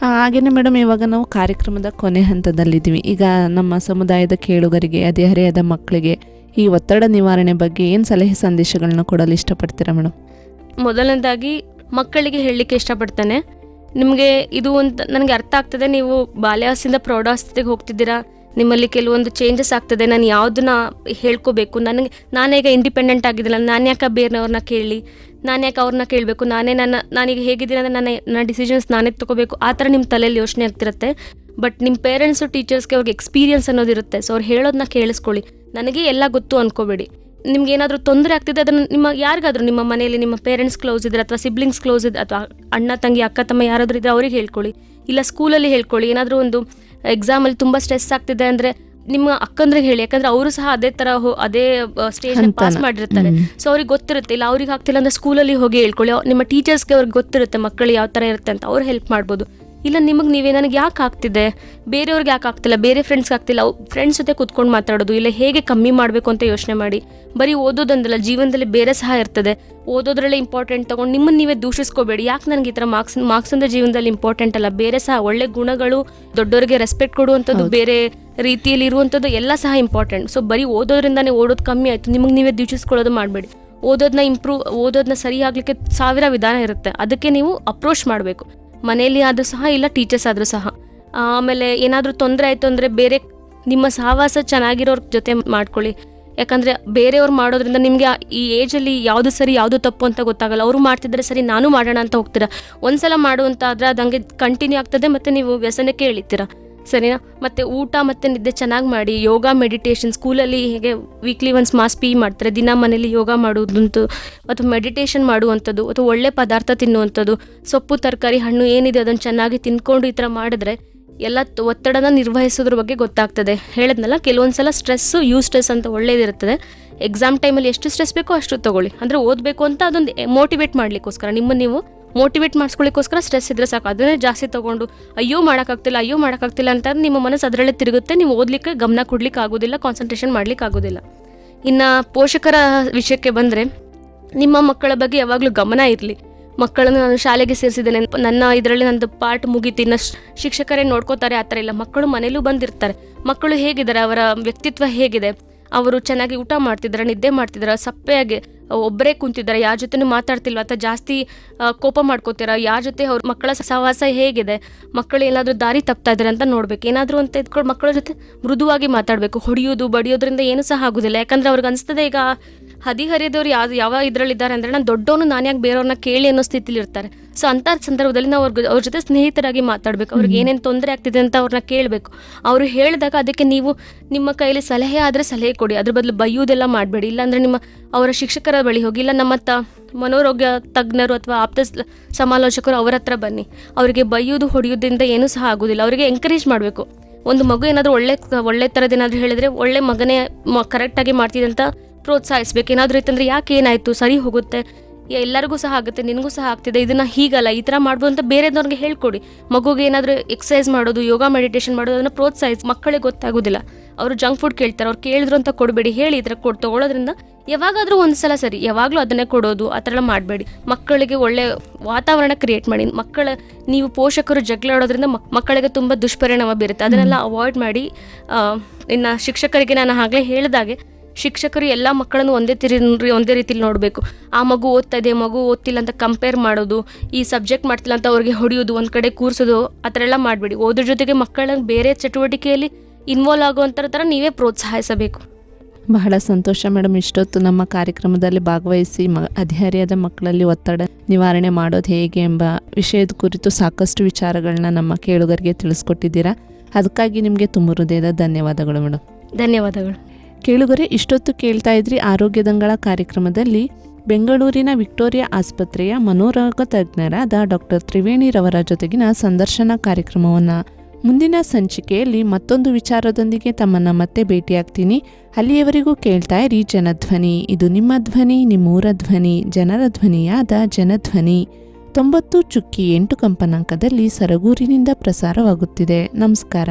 C: ಹಾಗೇನೆ ಮೇಡಮ್, ಇವಾಗ ನಾವು ಕಾರ್ಯಕ್ರಮದ ಕೊನೆ ಹಂತದಲ್ಲಿದ್ದೀವಿ. ಈಗ ನಮ್ಮ ಸಮುದಾಯದ ಕೇಳುಗರಿಗೆ ಹದಿಹರೆಯದ ಮಕ್ಕಳಿಗೆ ಈ ಒತ್ತಡ ನಿವಾರಣೆ ಬಗ್ಗೆ ಏನು ಸಲಹೆ ಸಂದೇಶಗಳನ್ನ ಕೊಡಲು ಇಷ್ಟಪಡ್ತೀರಾ ಮೇಡಮ್?
D: ಮೊದಲನೇದಾಗಿ ಮಕ್ಕಳಿಗೆ ಹೇಳಲಿಕ್ಕೆ ಇಷ್ಟಪಡ್ತೇನೆ. ನಿಮಗೆ ಇದು ಒಂದು ನನಗೆ ಅರ್ಥ ಆಗ್ತದೆ, ನೀವು ಬಾಲ್ಯಾಸಿಂದ ಪ್ರೌಢಾವಸ್ಥೆಗೆ ಹೋಗ್ತಿದ್ದೀರಾ, ನಿಮ್ಮಲ್ಲಿ ಕೆಲವೊಂದು ಚೇಂಜಸ್ ಆಗ್ತದೆ, ನಾನು ಯಾವುದನ್ನ ಹೇಳ್ಕೋಬೇಕು, ನನಗೆ ನಾನೀಗ ಇಂಡಿಪೆಂಡೆಂಟ್ ಆಗಿದ್ದಿಲ್ಲ, ನಾನು ಯಾಕೆ ಬೇರೆಯವ್ರನ್ನ ಕೇಳಿ? ನಾನು ಯಾಕೆ ಅವ್ರನ್ನ ಕೇಳಬೇಕು? ನಾನೇ ನನ್ನ, ನಾನೀಗ ಹೇಗಿದ್ದೀನಿ ಅಂದರೆ ನನ್ನ ನನ್ನ ಡಿಸಿಷನ್ಸ್ ನಾನೇ ತೊಗೋಬೇಕು. ಆ ಥರ ನಿಮ್ಮ ತಲೆಯಲ್ಲಿ ಯೋಚನೆ ಆಗ್ತಿರುತ್ತೆ. ಬಟ್ ನಿಮ್ಮ ಪೇರೆಂಟ್ಸು ಟೀಚರ್ಸ್ಗೆ ಅವ್ರಿಗೆ ಎಕ್ಸ್ಪೀರಿಯನ್ಸ್ ಅನ್ನೋದಿರುತ್ತೆ ಸೊ ಅವ್ರು ಹೇಳೋದನ್ನ ಕೇಳಿಸ್ಕೊಳ್ಳಿ. ನನಗೆ ಎಲ್ಲ ಗೊತ್ತು ಅನ್ಕೋಬೇಡಿ. ನಿಮ್ಗೆ ಏನಾದರೂ ತೊಂದರೆ ಆಗ್ತಿದೆ, ಅದನ್ನು ನಿಮ್ಮ, ಯಾರಿಗಾದರೂ, ನಿಮ್ಮ ಮನೆಯಲ್ಲಿ ನಿಮ್ಮ ಪೇರೆಂಟ್ಸ್ ಕ್ಲೋಸ್ ಇದ್ದರೆ ಅಥವಾ ಸಿಬ್ಲಿಂಗ್ಸ್ ಕ್ಲೋಸ್ ಇದೆ ಅಥವಾ ಅಣ್ಣ, ತಂಗಿ, ಅಕ್ಕ, ತಮ್ಮ ಯಾರಾದರೂ ಇದ್ದರೆ ಅವ್ರಿಗೆ ಹೇಳ್ಕೊಳ್ಳಿ. ಇಲ್ಲ ಸ್ಕೂಲಲ್ಲಿ ಹೇಳ್ಕೊಳ್ಳಿ. ಏನಾದರೂ ಒಂದು ಎಕ್ಸಾಮಲ್ಲಿ ತುಂಬ ಸ್ಟ್ರೆಸ್ ಆಗ್ತಿದೆ ಅಂದರೆ ನಿಮ್ಮ ಅಕ್ಕಂದ್ರಿಗೆ ಹೇಳಿ ಯಾಕಂದ್ರೆ ಅವರು ಸಹ ಅದೇ ತರ ಅದೇ ಸ್ಟೇಜ್ ಪಾಸ್. ಮಾಡಿರ್ತಾರೆ. ಸೊ ಅವ್ರಿಗೆ ಗೊತ್ತಿರುತ್ತೆ ಇಲ್ಲ ಅವ್ರಿಗೆ ಆಗ್ತಿಲ್ಲ ಅಂದ್ರೆ ಸ್ಕೂಲಲ್ಲಿ ಹೋಗಿ ಹೇಳ್ಕೊಳ್ಳಿ ನಿಮ್ಮ ಟೀಚರ್ಸ್ಗೆ ಅವ್ರಿಗೆ ಗೊತ್ತಿರುತ್ತೆ ಮಕ್ಕಳು ಯಾವ ತರ ಇರುತ್ತೆ ಅಂತ ಅವ್ರು ಹೆಲ್ಪ್ ಮಾಡ್ಬೋದು ಇಲ್ಲ ನಿಮಗೆ ನೀವೇ ನನಗೆ ಯಾಕೆ ಆಗ್ತಿದೆ? ಬೇರೆಯವ್ರಿಗೆ ಯಾಕೆ ಆಗ್ತಿಲ್ಲ? ಬೇರೆ ಫ್ರೆಂಡ್ಸ್ಗೆ ಆಗ್ತಿಲ್ಲ? ಫ್ರೆಂಡ್ಸ್ ಜೊತೆ ಕುತ್ಕೊಂಡು ಮಾತಾಡೋದು ಇಲ್ಲ ಹೇಗೆ ಕಮ್ಮಿ ಮಾಡಬೇಕು ಅಂತ ಯೋಚನೆ ಮಾಡಿ. ಬರೀ ಓದೋದಂದಲ್ಲ ಜೀವನದಲ್ಲಿ ಬೇರೆ ಸಹ ಇರ್ತದೆ. ಓದೋದ್ರಲ್ಲೇ ಇಂಪಾರ್ಟೆಂಟ್ ತಗೊಂಡು ನಿಮ್ಮನ್ನು ನೀವೇ ದೂಷಿಸ್ಕೋಬೇಡಿ. ಯಾಕೆ ನನಗೆ ಈ ಥರ ಮಾರ್ಕ್ಸ್ ಮಾರ್ಕ್ಸ್ ಅಂದ್ರೆ ಜೀವನದಲ್ಲಿ ಇಂಪಾರ್ಟೆಂಟ್ ಅಲ್ಲ? ಬೇರೆ ಸಹ ಒಳ್ಳೆ ಗುಣಗಳು ದೊಡ್ಡವರಿಗೆ ರೆಸ್ಪೆಕ್ಟ್ ಕೊಡುವಂಥದ್ದು ಬೇರೆ ರೀತಿಯಲ್ಲಿ ಇರುವಂಥದ್ದು ಎಲ್ಲ ಸಹ ಇಂಪಾರ್ಟೆಂಟ್ ಸೊ ಬರೀ ಓದೋದ್ರಿಂದನೇ ಓದೋದು ಕಮ್ಮಿ ಆಯಿತು. ನಿಮಗೆ ನೀವೇ ದೂಷಿಸ್ಕೊಳ್ಳೋದು ಮಾಡಬೇಡಿ. ಓದೋದನ್ನ ಇಂಪ್ರೂವ್ ಓದೋದನ್ನ ಸರಿ ಆಗ್ಲಿಕ್ಕೆ ಸಾವಿರ ವಿಧಾನ ಇರುತ್ತೆ. ಅದಕ್ಕೆ ನೀವು ಅಪ್ರೋಚ್ ಮಾಡಬೇಕು. ಮನೆಯಲ್ಲಿ ಆದರೂ ಸಹ ಇಲ್ಲ ಟೀಚರ್ಸ್ ಆದರೂ ಸಹ. ಆಮೇಲೆ ಏನಾದರೂ ತೊಂದರೆ ಆಯಿತು ಅಂದರೆ ಬೇರೆ ನಿಮ್ಮ ಸಹವಾಸ ಚೆನ್ನಾಗಿರೋರ ಜೊತೆ ಮಾಡ್ಕೊಳ್ಳಿ. ಯಾಕಂದರೆ ಬೇರೆಯವ್ರು ಮಾಡೋದ್ರಿಂದ ನಿಮಗೆ ಈ ಏಜಲ್ಲಿ ಯಾವುದು ಸರಿ, ಯಾವುದು ತಪ್ಪು ಅಂತ ಗೊತ್ತಾಗಲ್ಲ. ಅವರು ಮಾಡ್ತಿದ್ರೆ ಸರಿ, ನಾನು ಮಾಡೋಣ ಅಂತ ಹೋಗ್ತೀರಾ? ಒಂದ್ಸಲ ಮಾಡುವಂತ ಆದರೆ ಅದು ಹಂಗೆ ಕಂಟಿನ್ಯೂ ಆಗ್ತದೆ ಮತ್ತು ನೀವು ವ್ಯಸನಕ್ಕೆ ಇಳಿತೀರಾ? ಸರಿನಾ? ಮತ್ತು ಊಟ ಮತ್ತು ನಿದ್ದೆ ಚೆನ್ನಾಗಿ ಮಾಡಿ, ಯೋಗ ಮೆಡಿಟೇಷನ್ ಸ್ಕೂಲಲ್ಲಿ ಹೇಗೆ ವೀಕ್ಲಿ ಒನ್ಸ್ ಮಾಸ್ ಪಿ ಮಾಡ್ತಾರೆ, ದಿನ ಮನೇಲಿ ಯೋಗ ಮಾಡೋದಂತು, ಅಥವಾ ಮೆಡಿಟೇಷನ್ ಮಾಡುವಂಥದ್ದು, ಅಥವಾ ಒಳ್ಳೆ ಪದಾರ್ಥ ತಿನ್ನುವಂಥದ್ದು, ಸೊಪ್ಪು, ತರಕಾರಿ, ಹಣ್ಣು ಏನಿದೆ ಅದನ್ನು ಚೆನ್ನಾಗಿ ತಿನ್ಕೊಂಡು ಈ ಥರ ಮಾಡಿದ್ರೆ ಎಲ್ಲ ಒತ್ತಡನ ನಿರ್ವಹಿಸೋದ್ರ ಬಗ್ಗೆ ಗೊತ್ತಾಗ್ತದೆ. ಹೇಳಿದ್ನಲ್ಲ ಕೆಲವೊಂದು ಸಲ ಸ್ಟ್ರೆಸ್ಸು ಯೂ ಸ್ಟ್ರೆಸ್ ಅಂತ ಒಳ್ಳೇದಿರುತ್ತದೆ. ಎಕ್ಸಾಮ್ ಟೈಮಲ್ಲಿ ಎಷ್ಟು ಸ್ಟ್ರೆಸ್ ಬೇಕೋ ಅಷ್ಟು ತಗೊಳ್ಳಿ. ಅಂದರೆ ಓದಬೇಕು ಅಂತ ಅದೊಂದು ಮೋಟಿವೇಟ್ ಮಾಡಲಿಕ್ಕೋಸ್ಕರ. ನಿಮ್ಮನ್ನು ನೀವು? ಮೋಟಿವೇಟ್ ಮಾಡಿಸ್ಕೊಳ್ಳಿಕ್ಕೋಸ್ಕರ ಸ್ಟ್ರೆಸ್ ಇದ್ರೆ ಸಾಕು. ಅದನ್ನೇ ಜಾಸ್ತಿ ತಗೊಂಡು, ಅಯ್ಯೋ, ಮಾಡೋಕ್ಕಾಗ್ತಿಲ್ಲ ಅಯ್ಯೋ, ಮಾಡೋಕ್ಕಾಗ್ತಿಲ್ಲ ಅಂತ ನಿಮ್ಮ ಮನಸ್ಸು ಅದರಲ್ಲೇ ತಿರುಗುತ್ತೆ. ನೀವು ಓದಲಿಕ್ಕೆ ಗಮನ ಕೊಡ್ಲಿಕ್ಕೆ ಆಗೋದಿಲ್ಲ ಕಾನ್ಸಂಟ್ರೇಷನ್ ಮಾಡ್ಲಿಕ್ಕೆ ಆಗೋದಿಲ್ಲ. ಇನ್ನು ಪೋಷಕರ ವಿಷಯಕ್ಕೆ ಬಂದರೆ, ನಿಮ್ಮ ಮಕ್ಕಳ ಬಗ್ಗೆ ಯಾವಾಗಲೂ ಗಮನ ಇರಲಿ. ಮಕ್ಕಳನ್ನು ನಾನು ಶಾಲೆಗೆ ಸೇರಿಸಿದ್ದೇನೆ. ನನ್ನ ಇದರಲ್ಲಿ ನಂದು ಪಾಠ ಮುಗೀತಿ. ಇನ್ನು ಶಿಕ್ಷಕರೇ ನೋಡ್ಕೋತಾರೆ, ಆ ಥರ ಇಲ್ಲ. ಮಕ್ಕಳು ಮನೇಲೂ ಬಂದಿರ್ತಾರೆ. ಮಕ್ಕಳು ಹೇಗಿದ್ದಾರೆ? ಅವರ ವ್ಯಕ್ತಿತ್ವ ಹೇಗಿದೆ? ಅವರು ಚೆನ್ನಾಗಿ ಊಟ ಮಾಡ್ತಿದ್ದಾರೆ, ನಿದ್ದೆ ಮಾಡ್ತಿದ್ದಾರೆ, ಸಪ್ಪೆಯಾಗಿ ಒಬ್ಬರೇ ಕುಂತಿದ್ದಾರೆ, ಯಾರ ಜೊತೆನೂ ಮಾತಾಡ್ತಿಲ್ವ ಅಥವಾ ಜಾಸ್ತಿ ಕೋಪ ಮಾಡ್ಕೋತೀರಾ, ಯಾರ ಜೊತೆ ಅವ್ರ ಮಕ್ಕಳ ಸಹವಾಸ ಹೇಗಿದೆ, ಮಕ್ಕಳು ಏನಾದರೂ ದಾರಿ ತಪ್ತಾ ಇದ್ದಾರೆ ಅಂತ ನೋಡ್ಬೇಕು, ಏನಾದರೂ ಅಂತ ಇದ್ಕೊಂಡು ಮಕ್ಕಳ ಜೊತೆ ಮೃದುವಾಗಿ ಮಾತಾಡಬೇಕು, ಹೊಡೆಯೋದು, ಬಡಿಯೋದ್ರಿಂದ ಏನೂ ಸಹ ಆಗೋದಿಲ್ಲ, ಯಾಕಂದ್ರೆ ಅವ್ರಿಗೆ ಅನಿಸ್ತದೆ ಈಗ ಹದಿಹರಿಯದವ್ರು ಯಾವ ಯಾವ ಇದರಲ್ಲಿದ್ದಾರೆ ಅಂದರೆ ನಾನು ದೊಡ್ಡವನು ನಾನು ಯಾಕೆ ಬೇರೆಯವ್ರನ್ನ ಕೇಳಿ ಅನ್ನೋ ಸ್ಥಿತಿಲಿ ಇರ್ತಾರೆ. ಸೊ ಅಂಥ ಸಂದರ್ಭದಲ್ಲಿ ನಾವು ಅವ್ರ ಅವ್ರ ಜೊತೆ ಸ್ನೇಹಿತರಾಗಿ ಮಾತಾಡಬೇಕು. ಅವ್ರಿಗೆ ಏನೇನು ತೊಂದರೆ ಆಗ್ತಿದೆ ಅಂತ ಅವ್ರನ್ನ ಕೇಳಬೇಕು. ಅವರು ಹೇಳಿದಾಗ ಅದಕ್ಕೆ ನೀವು ನಿಮ್ಮ ಕೈಯಲ್ಲಿ ಸಲಹೆ ಆದರೆ ಸಲಹೆ ಕೊಡಿ. ಅದ್ರ ಬದಲು ಬೈಯೋದೆಲ್ಲ ಮಾಡಬೇಡಿ. ಇಲ್ಲಾಂದರೆ ನಿಮ್ಮ ಅವರ ಶಿಕ್ಷಕರ ಬಳಿ ಹೋಗಿ, ಇಲ್ಲ ನಮ್ಮ ತ, ಮನೋರೋಗ್ಯ ತಜ್ಞರು ಅಥವಾ ಆಪ್ತ ಸಮಾಲೋಚಕರು ಅವರ ಹತ್ರ ಬನ್ನಿ. ಅವರಿಗೆ ಬೈಯೋದು, ಹೊಡೆಯೋದ್ರಿಂದ ಏನೂ ಸಹ ಆಗೋದಿಲ್ಲ. ಅವರಿಗೆ ಎಂಕರೇಜ್ ಮಾಡಬೇಕು. ಒಂದು ಮಗು ಏನಾದರೂ ಒಳ್ಳೆ ಒಳ್ಳೆ ಥರದ್ದು ಏನಾದರೂ ಹೇಳಿದರೆ ಒಳ್ಳೆ ಮಗನೇ ಮ ಕರೆಕ್ಟಾಗಿ ಮಾಡ್ತಿದೆ ಅಂತ ಪ್ರೋತ್ಸಾಹಿಸ್ಬೇಕು ಏನಾದರೂ ಇತ್ತಂದ್ರೆ ಯಾಕೆ ಏನಾಯಿತು? ಸರಿ ಹೋಗುತ್ತೆ. ಎಲ್ಲರಿಗೂ ಸಹ ಆಗುತ್ತೆ, ನಿನಗೂ ಸಹ ಆಗ್ತಿದೆ. ಇದನ್ನು ಹೀಗಲ್ಲ, ಈ ಥರ ಮಾಡ್ಬೋದು ಅಂತ ಬೇರೆದವ್ರಿಗೆ ಹೇಳ್ಕೊಡಿ. ಮಗುಗೆ ಏನಾದರೂ ಎಕ್ಸಸೈಸ್ ಮಾಡೋದು, ಯೋಗ ಮೆಡಿಟೇಷನ್ ಮಾಡೋದು, ಅದನ್ನು ಪ್ರೋತ್ಸಾಹಿಸಿ. ಮಕ್ಕಳಿಗೆ ಗೊತ್ತಾಗೋದಿಲ್ಲ. ಅವರು ಜಂಕ್ ಫುಡ್ ಕೇಳ್ತಾರೆ, ಅವ್ರು ಕೇಳಿದ್ರು ಅಂತ ಕೊಡಬೇಡಿ. ಹೇಳಿ, ಈ ಥರ ಕೊಡ್, ತೊಗೊಳೋದ್ರಿಂದ ಯಾವಾಗಾದರೂ ಒಂದು ಸಲ ಸರಿ. ಯಾವಾಗಲೂ ಅದನ್ನೇ ಕೊಡೋದು, ಆ ಥರ ಮಾಡಬೇಡಿ. ಮಕ್ಕಳಿಗೆ ಒಳ್ಳೆ ವಾತಾವರಣ ಕ್ರಿಯೇಟ್ ಮಾಡಿ. ಮಕ್ಕಳ, ನೀವು ಪೋಷಕರು ಜಗಳಾಡೋದ್ರಿಂದ ಮಕ್, ಮಕ್ಕಳಿಗೆ ತುಂಬ ದುಷ್ಪರಿಣಾಮ ಬೀರುತ್ತೆ. ಅದನ್ನೆಲ್ಲ ಅವಾಯ್ಡ್ ಮಾಡಿ ಇನ್ನು ಶಿಕ್ಷಕರಿಗೆ ನಾನು ಆಗಲೇ ಹೇಳಿದಾಗೆ ಶಿಕ್ಷಕರು ಎಲ್ಲ ಮಕ್ಕಳನ್ನು ಒಂದೇ ತಿರಿ ಒಂದೇ ರೀತಿಲಿ ನೋಡಬೇಕು. ಆ ಮಗು ಓದ್ತಾ ಇದೆ ಮಗು ಓದ್ತಿಲ್ಲ ಅಂತ ಕಂಪೇರ್ ಮಾಡೋದು ಈ ಸಬ್ಜೆಕ್ಟ್ ಮಾಡ್ತಿಲ್ಲ ಅಂತ ಅವ್ರಿಗೆ ಹೊಡೆಯೋದು ಒಂದು ಕಡೆ ಕೂರಿಸೋದು ಆ ಥರ ಎಲ್ಲ ಮಾಡಬೇಡಿ. ಓದ್ರ ಜೊತೆಗೆ ಮಕ್ಕಳನ್ನು ಬೇರೆ ಚಟುವಟಿಕೆಯಲ್ಲಿ ಇನ್ವಾಲ್ವ್ ಆಗುವಂಥ ಥರ ನೀವೇ ಪ್ರೋತ್ಸಾಹಿಸಬೇಕು.
C: ಬಹಳ ಸಂತೋಷ ಮೇಡಮ್. ಇಷ್ಟೊತ್ತು ನಮ್ಮ ಕಾರ್ಯಕ್ರಮದಲ್ಲಿ ಭಾಗವಹಿಸಿ ಮ ಹದಿಹರೆಯದ ಮಕ್ಕಳಲ್ಲಿ ಒತ್ತಡ ನಿವಾರಣೆ ಮಾಡೋದು ಹೇಗೆ ಎಂಬ ವಿಷಯದ ಕುರಿತು ಸಾಕಷ್ಟು ವಿಚಾರಗಳನ್ನ ನಮ್ಮ ಕೇಳುಗರಿಗೆ ತಿಳಿಸ್ಕೊಟ್ಟಿದ್ದೀರಾ. ಅದಕ್ಕಾಗಿ ನಿಮಗೆ ತುಂಬ ಹೃದಯದ ಧನ್ಯವಾದಗಳು ಮೇಡಮ್.
D: ಧನ್ಯವಾದಗಳು.
C: ಕೇಳುಗರೆ, ಇಷ್ಟೊತ್ತು ಕೇಳ್ತಾ ಇದ್ರಿ ಆರೋಗ್ಯದಂಗಳ ಕಾರ್ಯಕ್ರಮದಲ್ಲಿ ಬೆಂಗಳೂರಿನ ವಿಕ್ಟೋರಿಯಾ ಆಸ್ಪತ್ರೆಯ ಮನೋರೋಗ ತಜ್ಞರಾದ ಡಾಕ್ಟರ್ ತ್ರಿವೇಣಿರವರ ಜೊತೆಗಿನ ಸಂದರ್ಶನ ಕಾರ್ಯಕ್ರಮವನ್ನು ಮುಂದಿನ ಸಂಚಿಕೆಯಲ್ಲಿ ಮತ್ತೊಂದು ವಿಚಾರದೊಂದಿಗೆ ತಮ್ಮನ್ನು ಮತ್ತೆ ಭೇಟಿಯಾಗ್ತೀನಿ. ಅಲ್ಲಿಯವರೆಗೂ ಕೇಳ್ತಾ ಇರಿ ಜನಧ್ವನಿ. ಇದು ನಿಮ್ಮ ಧ್ವನಿ, ನಿಮ್ಮೂರ ಧ್ವನಿ, ಜನರ ಧ್ವನಿಯಾದ ಜನಧ್ವನಿ. ತೊಂಬತ್ತು ಚುಕ್ಕಿ ಎಂಟು ಕಂಪನಾಂಕದಲ್ಲಿ ಸರಗೂರಿನಿಂದ ಪ್ರಸಾರವಾಗುತ್ತಿದೆ. ನಮಸ್ಕಾರ.